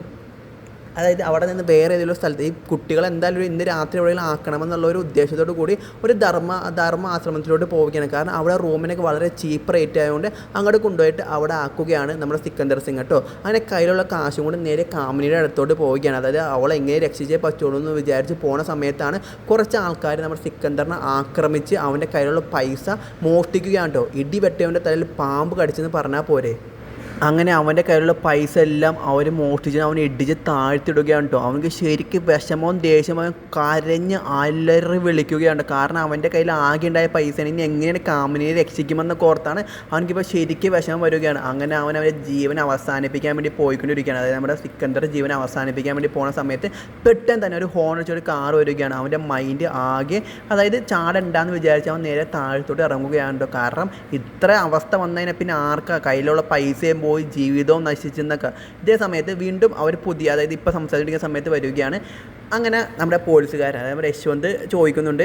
അതായത് അവിടെ നിന്ന് വേറെ ഏതെങ്കിലും സ്ഥലത്ത് ഈ കുട്ടികൾ എന്തായാലും ഇന്ന് രാത്രി എവിടെയെങ്കിലും ആക്കണമെന്നുള്ള ഒരു ഉദ്ദേശത്തോടു കൂടി ഒരു ധർമ്മ ധർമ്മ ആശ്രമത്തിലോട്ട് പോവുകയാണ്. കാരണം അവിടെ റൂമിനൊക്കെ വളരെ ചീപ്പ് റേറ്റ് ആയതുകൊണ്ട് അങ്ങോട്ട് കൊണ്ടുപോയിട്ട് അവിടെ ആക്കുകയാണ് നമ്മുടെ സിക്കന്ദർ സിംഗ് കേട്ടോ. അങ്ങനെ കയ്യിലുള്ള കാശും കൊണ്ട് നേരെ കാമിനിയുടെ അടുത്തോട്ട് പോവുകയാണ്. അതായത് അവളെ എങ്ങനെ രക്ഷിച്ചേ പറ്റുള്ളൂ എന്ന് വിചാരിച്ച് പോണ സമയത്താണ് കുറച്ച് ആൾക്കാർ നമ്മുടെ സിക്കന്ദറിനെ ആക്രമിച്ച് അവന്റെ കയ്യിലുള്ള പൈസ മോഷ്ടിക്കുകയാണ് കേട്ടോ. ഇടി വെട്ടിയവന്റെ തലയിൽ പാമ്പ് കടിച്ചെന്ന് പറഞ്ഞാൽ പോരെ. അങ്ങനെ അവന്റെ കയ്യിലുള്ള പൈസ എല്ലാം അവർ മോഷ്ടിച്ച് അവൻ ഇടിച്ച് താഴ്ത്തിടുകയാണ് കേട്ടോ അവനക്ക് ശരിക്കും വിഷമവും ദേഷ്യവും കരഞ്ഞ് അലറി വിളിക്കുകയാണ്. കാരണം അവന്റെ കയ്യിൽ ആകെ ഉണ്ടായ പൈസ ഇനി എങ്ങനെയാണ് കാമിനിയെ രക്ഷിക്കുമെന്ന് ഓർത്താണ് അവനക്കിപ്പോൾ ശരിക്കും വിഷമം വരികയാണ്. അങ്ങനെ അവൻ അവന്റെ ജീവൻ അവസാനിപ്പിക്കാൻ വേണ്ടി പോയിക്കൊണ്ടിരിക്കുകയാണ്. അതായത് നമ്മുടെ സിക്കന്ദർ ജീവൻ അവസാനിപ്പിക്കാൻ വേണ്ടി പോണ സമയത്ത് പെട്ടെന്ന് തന്നെ ഒരു ഹോൺ വെച്ചൊരു കാർ വരികയാണ്. അവന്റെ മൈൻഡ് ആകെ അതായത് ചാടണ്ടാന്ന് വിചാരിച്ച് അവൻ നേരെ താഴ്ത്തോട്ട് ഇറങ്ങുകയാണ് കേട്ടോ കാരണം ഇത്ര അവസ്ഥ വന്നതിനെ പിന്നെ ആർക്കാ? കയ്യിലുള്ള പൈസയും പോയി ജീവിതവും നശിച്ചെന്നൊക്കെ. ഇതേ സമയത്ത് വീണ്ടും അവർ പുതിയ അതായത് ഇപ്പോൾ സംസാരിക്കുന്ന സമയത്ത് വരികയാണ്. അങ്ങനെ നമ്മുടെ പോലീസുകാരൻ അതായത് നമ്മുടെ യശ്വന്ത് ചോദിക്കുന്നുണ്ട്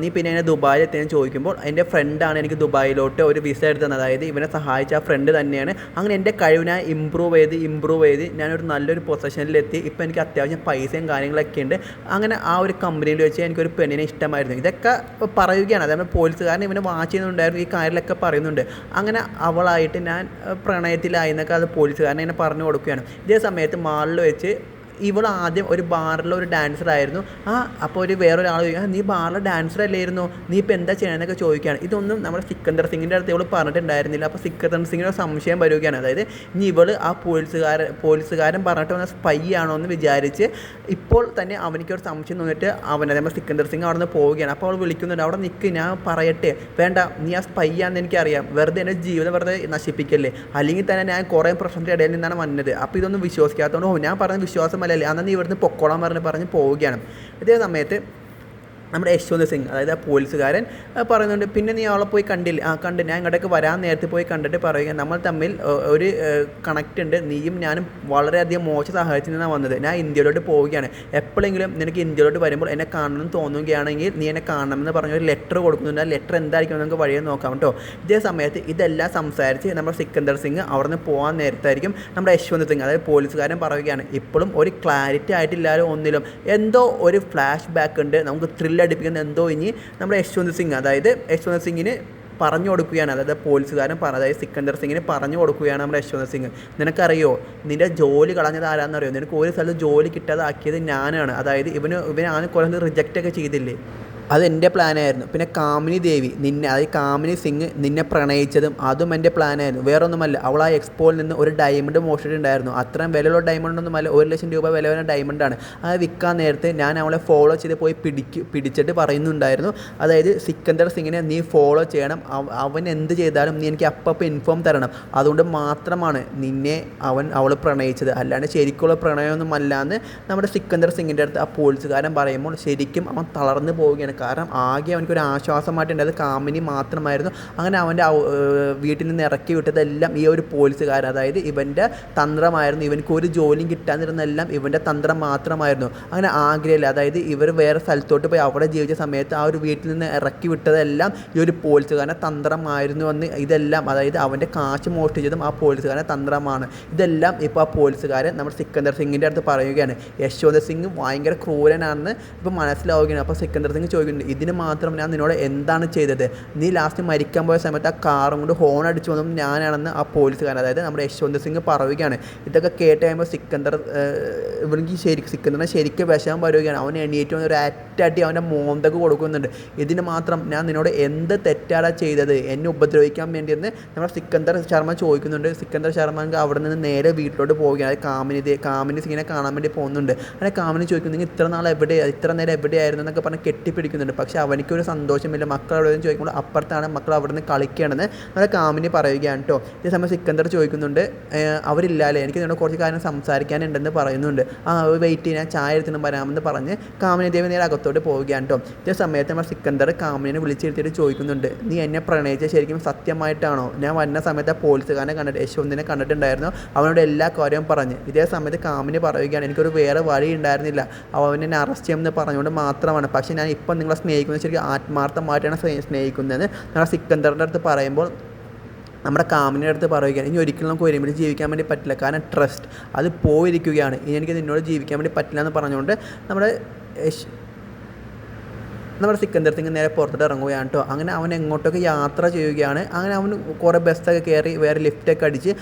നീ പിന്നെ എന്നെ ദുബായിൽ എത്തിയെന്ന് ചോദിക്കുമ്പോൾ എന്റെ ഫ്രണ്ടാണ് എനിക്ക് ദുബായിലോട്ട് ഒരു വിസ എടുത്ത് തന്നത്. അതായത് ഇവനെ സഹായിച്ച ആ ഫ്രണ്ട് തന്നെയാണ്. അങ്ങനെ എന്റെ കഴിവിനെ ഇമ്പ്രൂവ് ചെയ്ത് ഇമ്പ്രൂവ് ചെയ്ത് ഞാനൊരു നല്ലൊരു പൊസിഷനിലെത്തി ഇപ്പോൾ എനിക്ക് അത്യാവശ്യം പൈസയും കാര്യങ്ങളൊക്കെ ഉണ്ട്. അങ്ങനെ ആ ഒരു കമ്പനിയിൽ വെച്ച് എനിക്കൊരു പെണ്ണിനെ ഇഷ്ടമായിരുന്നു. ഇതൊക്കെ പറയുകയാണ്. അതായത് പോലീസുകാരൻ ഇവനെ വാച്ച് ചെയ്യുന്നുണ്ടായിരുന്നു ഈ കാര്യങ്ങളൊക്കെ പറയുന്നുണ്ട്. അങ്ങനെ അവളായിട്ട് ഞാൻ പ്രണയത്തിലായി എന്നൊക്കെ അത് പോലീസുകാരനെ ഇങ്ങനെ പറഞ്ഞു കൊടുക്കുകയാണ്. ഇതേ സമയത്ത് മാളിൽ വെച്ച് ഇവൾ ആദ്യം ഒരു ബാറിലെ ഒരു ഡാൻസർ ആയിരുന്നു. ആ അപ്പോൾ ഒരു വേറൊരാൾ ചോദിക്കുക നീ ബാറിലെ ഡാൻസർ അല്ലായിരുന്നു? നീ ഇപ്പോൾ എന്താ ചെയ്യണമെന്നൊക്കെ ചോദിക്കുകയാണ്. ഇതൊന്നും നമ്മുടെ സിക്കന്ദർ സിംഗിന്റെ അടുത്ത് ഇവൾ പറഞ്ഞിട്ടുണ്ടായിരുന്നില്ല. അപ്പോൾ സിക്കന്ദർ സിംഗിന് സംശയം വരികയാണ്. അതായത് ഇനി ഇവൾ ആ പോലീസുകാരൻ പോലീസുകാരൻ പറഞ്ഞിട്ട് വന്ന സ്പൈ ആണോ എന്ന് വിചാരിച്ച് ഇപ്പോൾ തന്നെ അവനിക്കൊരു സംശയം തോന്നിയിട്ട് അവൻ അതേപോലെ സിക്കന്ദർ സിംഗ് അവിടെ നിന്ന് പോവുകയാണ്. അപ്പോൾ അവൾ വിളിക്കുന്നുണ്ട് അവിടെ നിൽക്ക് ഞാൻ പറയട്ടെ. വേണ്ട നീ ആ സ്പൈ ആണെന്ന് എനിക്കറിയാം. വെറുതെ എന്റെ ജീവിതം വെറുതെ നശിപ്പിക്കല്ലേ? അല്ലെങ്കിൽ തന്നെ ഞാൻ കുറേ പ്രശ്നത്തിന്റെ ഇടയിൽ നിന്നാണ് വന്നത്. അപ്പോൾ ഇതൊന്നും വിശ്വസിക്കാത്തതുകൊണ്ട് ഞാൻ പറഞ്ഞ വിശ്വാസമല്ലല്ലേ അന്ന് ഇവിടുന്ന് പൊക്കോളാൻ പറഞ്ഞ് പറഞ്ഞ് പോവുകയാണ്. ഇതേ സമയത്ത് നമ്മുടെ യശ്വന്ത് സിംഗ് അതായത് ആ പോലീസുകാരൻ പറയുന്നുണ്ട് പിന്നെ നീ അവളെ പോയി കണ്ടില്ല? ആ കണ്ട്. ഞാൻ ഇങ്ങോട്ടേക്ക് വരാൻ നേരത്തെ പോയി കണ്ടിട്ട് പറയുക നമ്മൾ തമ്മിൽ ഒരു കണക്റ്റ് ഉണ്ട്. നീയും ഞാനും വളരെയധികം മോശ സാഹചര്യത്തിൽ നിന്നാണ് വന്നത്. ഞാൻ ഇന്ത്യയിലോട്ട് പോവുകയാണ്. എപ്പോഴെങ്കിലും നിനക്ക് ഇന്ത്യയിലോട്ട് വരുമ്പോൾ എന്നെ കാണണമെന്ന് തോന്നുകയാണെങ്കിൽ നീ എന്നെ കാണണമെന്ന് പറഞ്ഞ ഒരു ലെറ്റർ കൊടുക്കുന്നുണ്ട്. ആ ലെറ്റർ എന്തായിരിക്കും നമുക്ക് വഴിയെ നോക്കാം കേട്ടോ. ഇതേ സമയത്ത് ഇതെല്ലാം സംസാരിച്ച് നമ്മുടെ സിക്കന്ദർ സിംഗ് അവിടെ നിന്ന് പോകാൻ നേരത്തായിരിക്കും നമ്മുടെ യശ്വന്ത് സിംഗ് അതായത് പോലീസുകാരൻ പറയുകയാണ്. ഇപ്പോഴും ഒരു ക്ലാരിറ്റി ആയിട്ടില്ലാതെ ഒന്നിലും എന്തോ ഒരു ഫ്ലാഷ് ബാക്ക് ഉണ്ട്. നമുക്ക് ത്രില്ലടിപ്പിക്കുന്ന എന്തോ ഇനി നമ്മുടെ യശ്വന്ത് സിംഗ് അതായത് യശ്വന്ത് സിംഗിന് പറഞ്ഞു കൊടുക്കുകയാണ്. അതായത് പോലീസുകാരൻ പറ അതായത് സിക്കന്ദർ സിംഗിന് പറഞ്ഞു കൊടുക്കുകയാണ് നമ്മുടെ യശ്വന്ത് സിംഗ്. നിനക്കറിയോ നിന്റെ ജോലി കളഞ്ഞത് ആരാന്നറിയോ? നിനക്ക് ഒരു സ്ഥലത്ത് ജോലി കിട്ടാതാക്കിയത് ഞാനാണ്. അതായത് ഇവന് ഇവനാണ് കുറേ റിജക്റ്റ് ഒക്കെ ചെയ്തില്ലേ? അത് എന്റെ പ്ലാനായിരുന്നു. പിന്നെ കാമിനി ദേവി നിന്നെ അതായത് കാമിനി സിംഗ് നിന്നെ പ്രണയിച്ചതും അതും എന്റെ പ്ലാനായിരുന്നു. വേറൊന്നുമല്ല അവൾ ആ എക്സ്പോയിൽ നിന്ന് ഒരു ഡയമണ്ട് മോഷിച്ചിട്ടുണ്ടായിരുന്നു അത്രയും വിലയുള്ള ഡയമണ്ട് ഒന്നുമല്ല ഒരു ലക്ഷം രൂപ വില വരുന്ന ഡയമണ്ടാണ് അത് വിൽക്കാൻ നേരത്തെ ഞാൻ അവളെ ഫോളോ ചെയ്ത് പോയി പിടിക്ക് പിടിച്ചിട്ട് പറയുന്നുണ്ടായിരുന്നു. അതായത് സിക്കന്ദർ സിംഗിനെ നീ ഫോളോ ചെയ്യണം. അവൻ എന്ത് ചെയ്താലും നീ എനിക്ക് അപ്പം ഇൻഫോം തരണം. അതുകൊണ്ട് മാത്രമാണ് നിന്നെ അവൻ അവൾ പ്രണയിച്ചത്. അല്ലാണ്ട് ശരിക്കുള്ള പ്രണയമൊന്നും അല്ലാന്ന് നമ്മുടെ സിക്കന്ദർ സിംഗിന്റെ അടുത്ത് ആ പോലീസുകാരൻ പറയുമ്പോൾ ശരിക്കും അവൻ തളർന്നു പോവുകയാണ്. കാരണം ആകെ അവനക്കൊരു ആശ്വാസമായിട്ടുണ്ടായത് കാമിനി മാത്രമായിരുന്നു. അങ്ങനെ അവന്റെ വീട്ടിൽ നിന്ന് ഇറക്കി വിട്ടതെല്ലാം ഈ ഒരു പോലീസുകാരൻ അതായത് ഇവന്റെ തന്ത്രമായിരുന്നു. ഇവനക്ക് ഒരു ജോലിയും കിട്ടാതിരുന്നെല്ലാം ഇവന്റെ തന്ത്രം മാത്രമായിരുന്നു. അങ്ങനെ ആഗ്രഹമില്ല അതായത് ഇവർ വേറെ സ്ഥലത്തോട്ട് പോയി അവിടെ ജീവിച്ച സമയത്ത് ആ ഒരു വീട്ടിൽ നിന്ന് ഇറക്കി വിട്ടതെല്ലാം ഈ ഒരു പോലീസുകാരന്റെ തന്ത്രമായിരുന്നു എന്ന് ഇതെല്ലാം അതായത് അവന്റെ കാശ് മോഷ്ടിച്ചതും ആ പോലീസുകാരന്റെ തന്ത്രമാണ്. ഇതെല്ലാം ഇപ്പോൾ ആ പോലീസുകാരൻ നമ്മുടെ സിക്കന്ദർ സിംഗിന്റെ അടുത്ത് പറയുകയാണ്. യശോദ സിംഗ് ഭയങ്കര ക്രൂരനാണെന്ന് ഇപ്പോൾ മനസ്സിലാവുകയാണ്. അപ്പോൾ സിക്കന്ദർ സിംഗ് ചോദിക്കുന്നുണ്ട് ഇതിന് മാത്രം ഞാൻ നിന്നോട് എന്താണ് ചെയ്തത്? നീ ലാസ്റ്റ് മരിക്കാൻ പോയ സമയത്ത് ആ കാറും കൊണ്ട് ഹോൺ അടിച്ചു വന്നതും ഞാനാണെന്ന് ആ പോലീസുകാരൻ അതായത് നമ്മുടെ യശ്വന്ത് സിംഗ് പറയുകയാണ്. ഇതൊക്കെ കേട്ട് കഴിയുമ്പോൾ സിക്കന്ദർ ഇവനിക്ക് ശരി സിക്കന്ദറിനെ ശരിക്കും വിഷമം പറയുകയാണ് അവൻ എണീറ്റ് വന്ന് ഒരു അറ്റാട്ടി അവന്റെ മോന്തക്ക് കൊടുക്കുന്നുണ്ട്. ഇതിന് മാത്രം ഞാൻ നിന്നോട് എന്ത് തെറ്റാടാ ചെയ്തത്? എന്നെ ഉപദ്രവിക്കാൻ വേണ്ടിയെന്ന് നമ്മുടെ സിക്കന്ദർ ശർമ്മ ചോദിക്കുന്നുണ്ട്. സിക്കന്ദർ ശർമ്മ അവിടെ നിന്ന് നേരെ വീട്ടിലോട്ട് പോവുകയാണ്. കാമിനി കാമിനി സിംഗിനെ കാണാൻ വേണ്ടി പോകുന്നുണ്ട്. അങ്ങനെ കാമിനി ചോദിക്കുന്നു നിങ്ങൾ ഇത്ര നാൾ എവിടെ ഇത്ര നേരം എവിടെയായിരുന്നു? എന്നൊക്കെ പറഞ്ഞ് കെട്ടിപ്പിടിക്കുന്നുണ്ട് പക്ഷേ അവനിക്കൊരു സന്തോഷമില്ല. മക്കൾ നിന്ന് ചോദിക്കുമ്പോൾ അപ്പുറത്താണ് മക്കൾ അവിടെ നിന്ന് കളിക്കുകയാണെന്ന് നമ്മുടെ കാമിനി പറയുകയാണ് കേട്ടോ ഇതേ സമയം സിക്കന്ദർ ചോദിക്കുന്നുണ്ട് "ഏഹ്, അവരില്ലാല്ലേ? എനിക്ക് നിന്നോട് കുറച്ച് കാര്യം സംസാരിക്കാനുണ്ടെന്ന് പറയുന്നുണ്ട്. ആ വെയിറ്റ് ചെയ്യാൻ ചായ എടുത്തിട്ട് വരാമെന്ന് പറഞ്ഞ് കാമിനി ദേവി നേരെ അകത്തോട്ട് പോവുകയാണ് കേട്ടോ ഇതേ സമയത്ത് നമ്മൾ സിക്കന്ദർ കാമിനെ വിളിച്ചിരുത്തിയിട്ട് ചോദിക്കുന്നുണ്ട് നീ എന്നെ പ്രണയിച്ച ശരിക്കും സത്യമായിട്ടാണോ? ഞാൻ വരുന്ന സമയത്ത് പോലീസുകാരനെ കണ്ടിട്ട് യശോന്തിനെ കണ്ടിട്ടുണ്ടായിരുന്നു. അവനോട് എല്ലാ കാര്യവും പറഞ്ഞ്. ഇതേ സമയത്ത് കാമിനി പറയുകയാണ് എനിക്കൊരു വേറെ വഴി ഉണ്ടായിരുന്നില്ല അവൻ എന്നെ അറസ്റ്റ് ചെയ്യുമെന്ന് പറഞ്ഞുകൊണ്ട് മാത്രമാണ്. പക്ഷേ ഞാൻ ഇപ്പം നിങ്ങളെ സ്നേഹിക്കുന്നത് ശരിക്കും ആത്മാർത്ഥമായിട്ടാണ് സ്നേ- സ്നേഹിക്കുന്നതെന്ന് നമ്മുടെ സിക്കന്ദറിന്റെ അടുത്ത് പറയുമ്പോൾ നമ്മുടെ കാമിനിയുടെ അടുത്ത് പറയുകയാണ്. ഇനി ഒരിക്കലും നമുക്ക് ഒരുമിച്ച് ജീവിക്കാൻ വേണ്ടി പറ്റില്ല. കാരണം ട്രസ്റ്റ് അത് പോയിരിക്കുകയാണ്. ഇനി എനിക്ക് നിന്നോട് ജീവിക്കാൻ വേണ്ടി പറ്റില്ല എന്ന് പറഞ്ഞുകൊണ്ട് നമ്മുടെ നമ്മുടെ സിക്കന്ദർ സിംഗ് നേരെ പുറത്തോട്ട് ഇറങ്ങുകയാണ് കേട്ടോ അങ്ങനെ അവൻ എങ്ങോട്ടൊക്കെ യാത്ര ചെയ്യുകയാണ്. അങ്ങനെ അവൻ കുറേ ബസ്സൊക്കെ കയറി വേറെ ലിഫ്റ്റൊക്കെ അടിച്ച്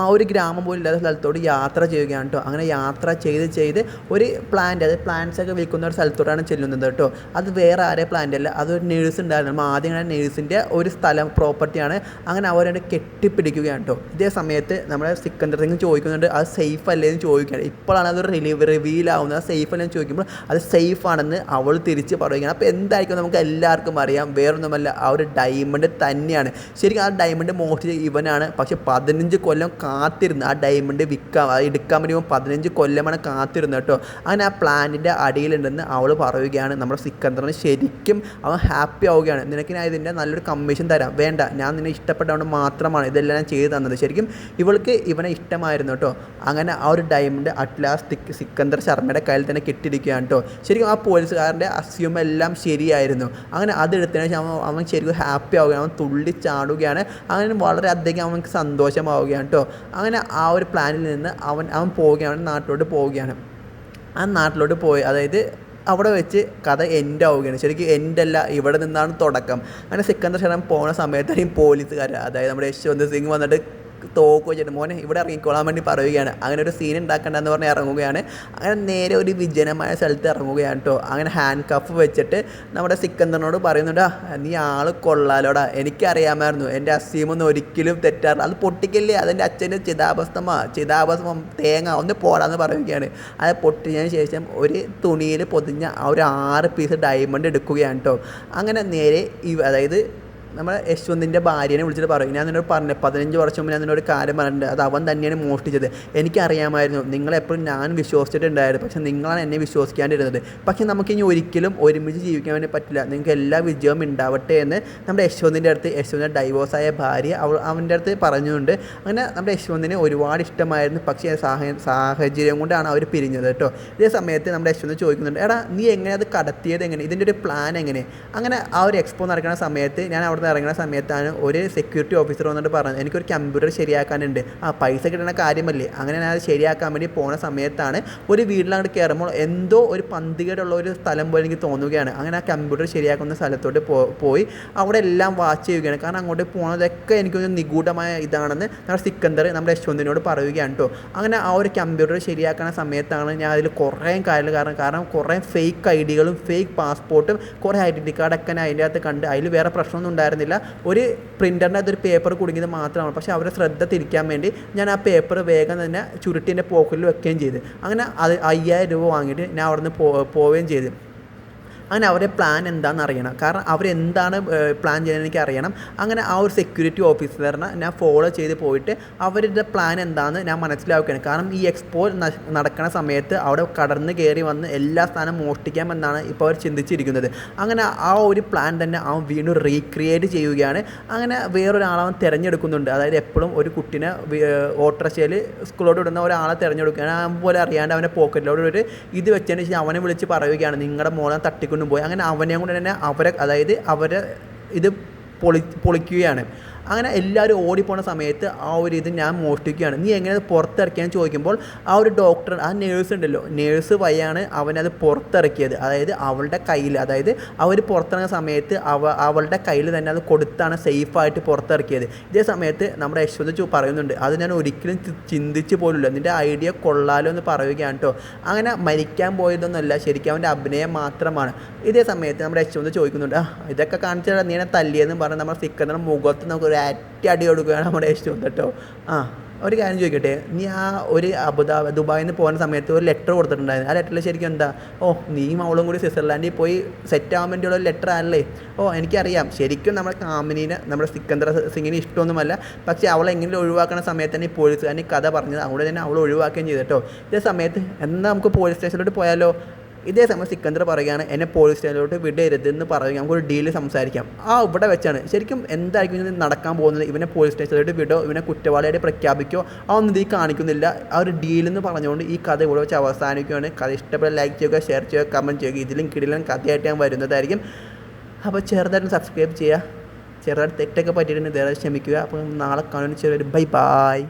ആ ഒരു ഗ്രാമം പോലും ഇല്ലാത്ത സ്ഥലത്തോട്ട് യാത്ര ചെയ്യുകയാണ് കേട്ടോ അങ്ങനെ യാത്ര ചെയ്ത് ചെയ്ത് ഒരു പ്ലാന്റ് അതായത് പ്ലാന്റ്സ് ഒക്കെ വിൽക്കുന്ന ഒരു സ്ഥലത്തോട്ടാണ് ചെല്ലുന്നത് കേട്ടോ അത് വേറെ ആരെ പ്ലാന്റ് അല്ല അതൊരു നേഴ്സ് ഉണ്ടായിരുന്നു. നമ്മൾ ആദ്യം കണ്ട നേഴ്സിന്റെ ഒരു സ്ഥലം പ്രോപ്പർട്ടിയാണ് അങ്ങനെ അവരെ കെട്ടിപ്പിടിക്കുകയാണ് കേട്ടോ ഇതേ സമയത്ത് നമ്മുടെ സിക്കന്ദർ സിംഗ് ചോദിക്കുന്നുണ്ട് അത് സേഫ് അല്ലേ എന്ന് ചോദിക്കുകയാണ്. ഇപ്പോഴാണ് അത് റിലീവ് റിവീൽ ആവുന്നത്. സേഫ് അല്ലേ എന്ന് ചോദിക്കുമ്പോൾ അത് സേഫ് ആണെന്ന് അവൾ തിരിച്ച് പറയുകയാണ്. അപ്പോൾ എന്തായിരിക്കും നമുക്ക് എല്ലാവർക്കും അറിയാം. വേറൊന്നുമല്ല ആ ഒരു ഡയമണ്ട് തന്നെയാണ്. ശരിക്കും ആ ഡയമണ്ട് മോഷ്ടിച്ച ഇവനാണ്. പക്ഷേ പതിനഞ്ച് കൊല്ലം കാത്തിരുന്ന് ആ ഡയമണ്ട് വിൽക്കാൻ എടുക്കാൻ വേണ്ടി പതിനഞ്ച് കൊല്ലമാണ് കാത്തിരുന്നത് കേട്ടോ. അങ്ങനെ ആ പ്ലാനിന്റെ അടിയിലുണ്ടെന്ന് അവൾ പറയുകയാണ്. നമ്മുടെ സിക്കന്ദറിന് ശരിക്കും അവൻ ഹാപ്പി ആവുകയാണ്. നിനക്ക് ഞാൻ ഇതിന്റെ നല്ലൊരു കമ്മീഷൻ തരാം. വേണ്ട ഞാൻ നിന്നെ ഇഷ്ടപ്പെട്ടതുകൊണ്ട് മാത്രമാണ് ഇതെല്ലാം ഞാൻ ചെയ്തു തന്നത്. ശരിക്കും ഇവൾക്ക് ഇവനെ ഇഷ്ടമായിരുന്നു കേട്ടോ. അങ്ങനെ ആ ഒരു ഡയമണ്ട് അറ്റ്ലാസ് സിക്കന്ദർ ശർമ്മയുടെ കയ്യിൽ തന്നെ കിട്ടിയിരിക്കുകയാണ് കേട്ടോ. ശരിക്കും ആ പോലീസുകാരന്റെ അസ്യൂം എല്ലാം ശരിയായിരുന്നു. അങ്ങനെ അതെടുത്തതിന് ശേഷം അവൻ അവൻ ശരിക്കും ഹാപ്പി ആവുകയാണ്. അവൻ തുള്ളി ചാടുകയാണ്. അങ്ങനെ വളരെയധികം അവൻക്ക് സന്തോഷമാവുകയാണ് കേട്ടോ അങ്ങനെ ആ ഒരു പ്ലാനിൽ നിന്ന് അവൻ അവൻ പോവുകയാണ് നാട്ടിലോട്ട് പോവുകയാണ്. ആ നാട്ടിലോട്ട് പോയി അതായത് അവിടെ വെച്ച് കഥ എൻഡ് ആവുകയാണ്. ശരിക്കും എൻഡ് അല്ല ഇവിടെ നിന്നാണ് തുടക്കം. അങ്ങനെ സിക്കന്ദർ ശരം പോകുന്ന സമയത്താണ് ഈ പോലീസുകാർ അതായത് നമ്മുടെ യശ്വന്ത് സിംഗ് വന്നിട്ട് തോക്ക് വെച്ചിട്ട് മോനെ ഇവിടെ ഇറങ്ങിക്കോളാൻ വേണ്ടി പറയുകയാണ്. അങ്ങനെ ഒരു സീൻ ഉണ്ടാക്കണ്ടെന്ന് പറഞ്ഞ് ഇറങ്ങുകയാണ്. അങ്ങനെ നേരെ ഒരു വിജനമായ സ്ഥലത്ത് ഇറങ്ങുകയാണ് കേട്ടോ അങ്ങനെ ഹാൻഡ് കഫ് വെച്ചിട്ട് നമ്മുടെ സിക്കന്ദറിനോട് പറയുന്നുണ്ടാ നീ ആൾ കൊള്ളാലോടാ. എനിക്കറിയാമായിരുന്നു. എന്റെ അസീമൊന്നും ഒരിക്കലും തെറ്റാറില്ല. അത് പൊട്ടിക്കല്ലേ? അതെന്റെ അച്ഛന്റെ ചിതാഭസ്തമാ. ചിതാഭസ്മം തേങ്ങ ഒന്ന് പോടാന്ന് പറയുകയാണ്. അത് പൊട്ടിയതിന് ശേഷം ഒരു തുണിയിൽ പൊതിഞ്ഞ ആ ഒരു ആറ് പീസ് ഡയമണ്ട് എടുക്കുകയാണ് കേട്ടോ അങ്ങനെ നേരെ ഈ അതായത് നമ്മുടെ യശ്വന്തിന്റെ ഭാര്യനെ വിളിച്ചിട്ട് പറയും. ഞാൻ നിന്നോട് പറഞ്ഞു പതിനഞ്ച് വർഷം മുമ്പ് ഞാൻ നിന്നോട് കാര്യം പറഞ്ഞിട്ടുണ്ട്. അത് അവൻ തന്നെയാണ് മോഷ്ടിച്ചത്. എനിക്കറിയാമായിരുന്നു നിങ്ങളെപ്പോഴും ഞാൻ വിശ്വസിച്ചിട്ടുണ്ടായിരുന്നു. പക്ഷെ നിങ്ങളാണ് എന്നെ വിശ്വസിക്കാണ്ടിരുന്നത്. പക്ഷെ നമുക്കിനി ഒരിക്കലും ഒരുമിച്ച് ജീവിക്കാൻ വേണ്ടി പറ്റില്ല. നിങ്ങൾക്ക് എല്ലാ വിജയവും ഉണ്ടാവട്ടെ എന്ന് നമ്മുടെ യശ്വന്തിന്റെ അടുത്ത് യശ്വന്തിന്റെ ഡൈവോഴ്സായ ഭാര്യ അവൾ അവന്റെ അടുത്ത് പറഞ്ഞുകൊണ്ട് അങ്ങനെ നമ്മുടെ യശ്വന്തിനെ ഒരുപാട് ഇഷ്ടമായിരുന്നു. പക്ഷേ സാഹ സാഹചര്യം കൊണ്ടാണ് അവർ പിരിഞ്ഞത് കേട്ടോ. ഇതേ സമയത്ത് നമ്മുടെ യശ്വന്ത് ചോദിക്കുന്നുണ്ട് എടാ നീ എങ്ങനെ അത് കടത്തിയത് എങ്ങനെ? ഇതിന്റെ ഒരു പ്ലാൻ എങ്ങനെ? അങ്ങനെ ആ ഒരു എക്സ്പോ നടക്കുന്ന സമയത്ത് ഞാൻ അവിടെ നിന്ന് ഇറങ്ങുന്ന സമയത്താണ് ഒരു സെക്യൂരിറ്റി ഓഫീസർ വന്നിട്ട് പറഞ്ഞത്. എനിക്കൊരു കമ്പ്യൂട്ടർ ശരിയാക്കാനുണ്ട്. ആ പൈസ കിട്ടുന്ന കാര്യമല്ലേ? അങ്ങനെ ഞാൻ അത് ശരിയാക്കാൻ വേണ്ടി പോണ സമയത്താണ് ഒരു വീട്ടിലങ്ങോട്ട് കയറുമ്പോൾ എന്തോ ഒരു പന്തികേടുള്ള ഒരു സ്ഥലം പോലെ എനിക്ക് തോന്നുകയാണ്. അങ്ങനെ ആ കമ്പ്യൂട്ടർ ശരിയാക്കുന്ന സ്ഥലത്തോട്ട് പോയി. അവിടെ എല്ലാം വാച്ച് ചെയ്യുകയാണ്. കാരണം അങ്ങോട്ട് പോകുന്നതൊക്കെ എനിക്കൊരു നിഗൂഢമായ ഇതാണെന്ന് നമ്മുടെ സിക്കന്ദർ നമ്മുടെ യശ്വന്തിനോട് പറയുകയാണ് കേട്ടോ. അങ്ങനെ ആ ഒരു കമ്പ്യൂട്ടർ ശരിയാക്കുന്ന സമയത്താണ് ഞാൻ അതിൽ കുറേ കാര്യങ്ങൾ കാരണം കാരണം കുറേ ഫേക്ക് ഐ ഡികളും ഫേക്ക് പാസ്പോർട്ടും കുറേ ഐഡന്റി കാർഡൊക്കെ അതിന്റെ അകത്ത് കണ്ട്. അതിൽ വേറെ പ്രശ്നമൊന്നും ഉണ്ടായിരുന്നില്ല. ഒരു പ്രിന്ററിന്റെ അതൊരു പേപ്പർ കുടുങ്ങിയത് മാത്രമാണ്. പക്ഷേ അവരെ ശ്രദ്ധ തിരിക്കാൻ വേണ്ടി ഞാൻ ആ പേപ്പർ വേഗം തന്നെ ചുരുട്ടിന്റെ പോക്കറ്റിൽ വെക്കുകയും ചെയ്തു. അങ്ങനെ അത് അയ്യായിരം രൂപ വാങ്ങിയിട്ട് ഞാൻ അവിടെ നിന്ന് പോവുകയും ചെയ്തു. അങ്ങനെ അവരെ പ്ലാൻ എന്താണെന്ന് അറിയണം. കാരണം അവരെന്താണ് പ്ലാൻ ചെയ്യുന്നത് എനിക്ക് അറിയണം അങ്ങനെ ആ ഒരു സെക്യൂരിറ്റി ഓഫീസറിനെ ഞാൻ ഫോളോ ചെയ്ത് പോയിട്ട് അവരുടെ പ്ലാൻ എന്താണെന്ന് ഞാൻ മനസ്സിലാക്കുകയാണ് കാരണം ഈ എക്സ്പോ നടക്കുന്ന സമയത്ത് അവിടെ കടന്ന് കയറി വന്ന് എല്ലാ സ്ഥാനം മോഷ്ടിക്കാമെന്നാണ് ഇപ്പോൾ അവർ ചിന്തിച്ചിരിക്കുന്നത്. അങ്ങനെ ആ ഒരു പ്ലാൻ തന്നെ അവൻ വീണ്ടും റീക്രിയേറ്റ് ചെയ്യുകയാണ്. അങ്ങനെ വേറൊരാളവൻ തിരഞ്ഞെടുക്കുന്നുണ്ട്. അതായത് എപ്പോഴും ഒരു കുട്ടീനെ ഓട്ടോറിക്ഷയിൽ സ്കൂളോട് വിടുന്ന ഒരാളെ തിരഞ്ഞെടുക്കുകയാണ്. അവൻ പോലെ അറിയാണ്ട് അവന്റെ പോക്കറ്റിലോട് ഒരു ഇത് വെച്ചതിന് ശേഷം അവനെ വിളിച്ച് പറയുകയാണ് നിങ്ങളുടെ മോളെ തട്ടിക്കൊണ്ട് പോയി അങ്ങനെ അവനെയും കൊണ്ട് തന്നെ അവരെ അതായത് അവരെ ഇത് പൊളി പൊളിക്കുകയാണ്. അങ്ങനെ എല്ലാവരും ഓടിപ്പോണ സമയത്ത് ആ ഒരു ഇത് ഞാൻ മോഷ്ടിക്കുകയാണ്. നീ എങ്ങനെ അത് പുറത്തിറക്കിയാന്ന് ചോദിക്കുമ്പോൾ ആ ഒരു ഡോക്ടർ ആ നേഴ്സ് ഉണ്ടല്ലോ. നേഴ്സ് വഴിയാണ് അവനത് പുറത്തിറക്കിയത്. അതായത് അവളുടെ കയ്യിൽ അതായത് അവർ പുറത്തിറങ്ങുന്ന സമയത്ത് അവ അവളുടെ കയ്യിൽ തന്നെ അത് കൊടുത്താണ് സേഫായിട്ട് പുറത്തിറക്കിയത്. ഇതേ സമയത്ത് നമ്മുടെ യശ്വന്ത് പറയുന്നുണ്ട്. അത് ഞാൻ ഒരിക്കലും ചിന്തിച്ചു ചിന്തിച്ച് പോലുമില്ല. നിന്റെ ഐഡിയ കൊള്ളാലോ എന്ന് പറയുകയാണ് കേട്ടോ അങ്ങനെ മരിക്കാൻ പോയതൊന്നുമല്ല. ശരിക്കും അവന്റെ അഭിനയം മാത്രമാണ്. ഇതേ സമയത്ത് നമ്മുടെ യശ്വന്ത് ചോദിക്കുന്നുണ്ട്. ആ ഇതൊക്കെ കാണിച്ചാൽ നീ എന്നെ തല്ലിയെന്ന് പറഞ്ഞ് നമ്മുടെ സിക്കറിന്റെ മുഖത്ത് നമുക്ക് ഒരു അറ്റി അടി കൊടുക്കുകയാണ് നമ്മുടെ ഇഷ്ടം കേട്ടോ. ആ ഒരു കാര്യം ചോദിക്കട്ടെ? നീ ആ ഒരു അബുദാബി ദുബായിൽ നിന്ന് പോകുന്ന സമയത്ത് ഒരു ലെറ്റർ കൊടുത്തിട്ടുണ്ടായിരുന്നു. ആ ലെറ്ററിൽ ശരിക്കും എന്താ? ഓ നീ അവളും കൂടി സ്വിറ്റ്സർലാൻഡിൽ പോയി സെറ്റ് ആവാൻ വേണ്ടിയുള്ള ഒരു ലെറ്റർ ആണല്ലേ? ഓ എനിക്കറിയാം. ശരിക്കും നമ്മുടെ കാമിനീനെ നമ്മുടെ സിക്കന്ദർ സിംഗിന് ഇഷ്ടമൊന്നുമല്ല. പക്ഷേ അവളെ എങ്ങനെ ഒഴിവാക്കുന്ന സമയത്ത് തന്നെ ഈ പോലീസുകാരൻ കഥ പറഞ്ഞത്. അവിടെ തന്നെ അവൾ ഒഴിവാക്കുകയും ചെയ്തു കേട്ടോ. ഇതേ സമയത്ത് എന്നാൽ നമുക്ക് പോലീസ് സ്റ്റേഷനിലോട്ട് പോയാലോ? ഇതേ സമയം സിക്കന്ദർ പറയുകയാണ് എന്നെ പോലീസ് സ്റ്റേഷനിലോട്ട് വിടരുതെന്ന് പറയുക നമുക്കൊരു ഡീൽ സംസാരിക്കാം. ആ ഇവിടെ വെച്ചാണ്. ശരിക്കും എന്തായിരിക്കും ഇത് നടക്കാൻ പോകുന്നത്? ഇവനെ പോലീസ് സ്റ്റേഷനിലോട്ട് വിടോ? ഇവനെ കുറ്റവാളിയായിട്ട് പ്രഖ്യാപിക്കോ? ആ ഒന്നും ഇത് കാണിക്കുന്നില്ല. ആ ഒരു ഡീലെന്ന് പറഞ്ഞുകൊണ്ട് ഈ കഥ ഇവിടെ വെച്ച് അവസാനിക്കുകയാണ്. കഥ ഇഷ്ടപ്പെട്ട ലൈക്ക് ചെയ്യുക ഷെയർ ചെയ്യുക കമന്റ് ചെയ്യുക. ഇതിലും കിടിലും കഥയായിട്ട് ഞാൻ വരുന്നതായിരിക്കും. അപ്പോൾ ചെറുതായിട്ട് സബ്സ്ക്രൈബ് ചെയ്യുക. ചെറുതായിട്ട് തെറ്റൊക്കെ പറ്റിയിട്ടുണ്ട്. ക്ഷമിക്കുക. അപ്പോൾ നാളെ കാണുന്ന ചെറിയൊരു ബൈ ബായ്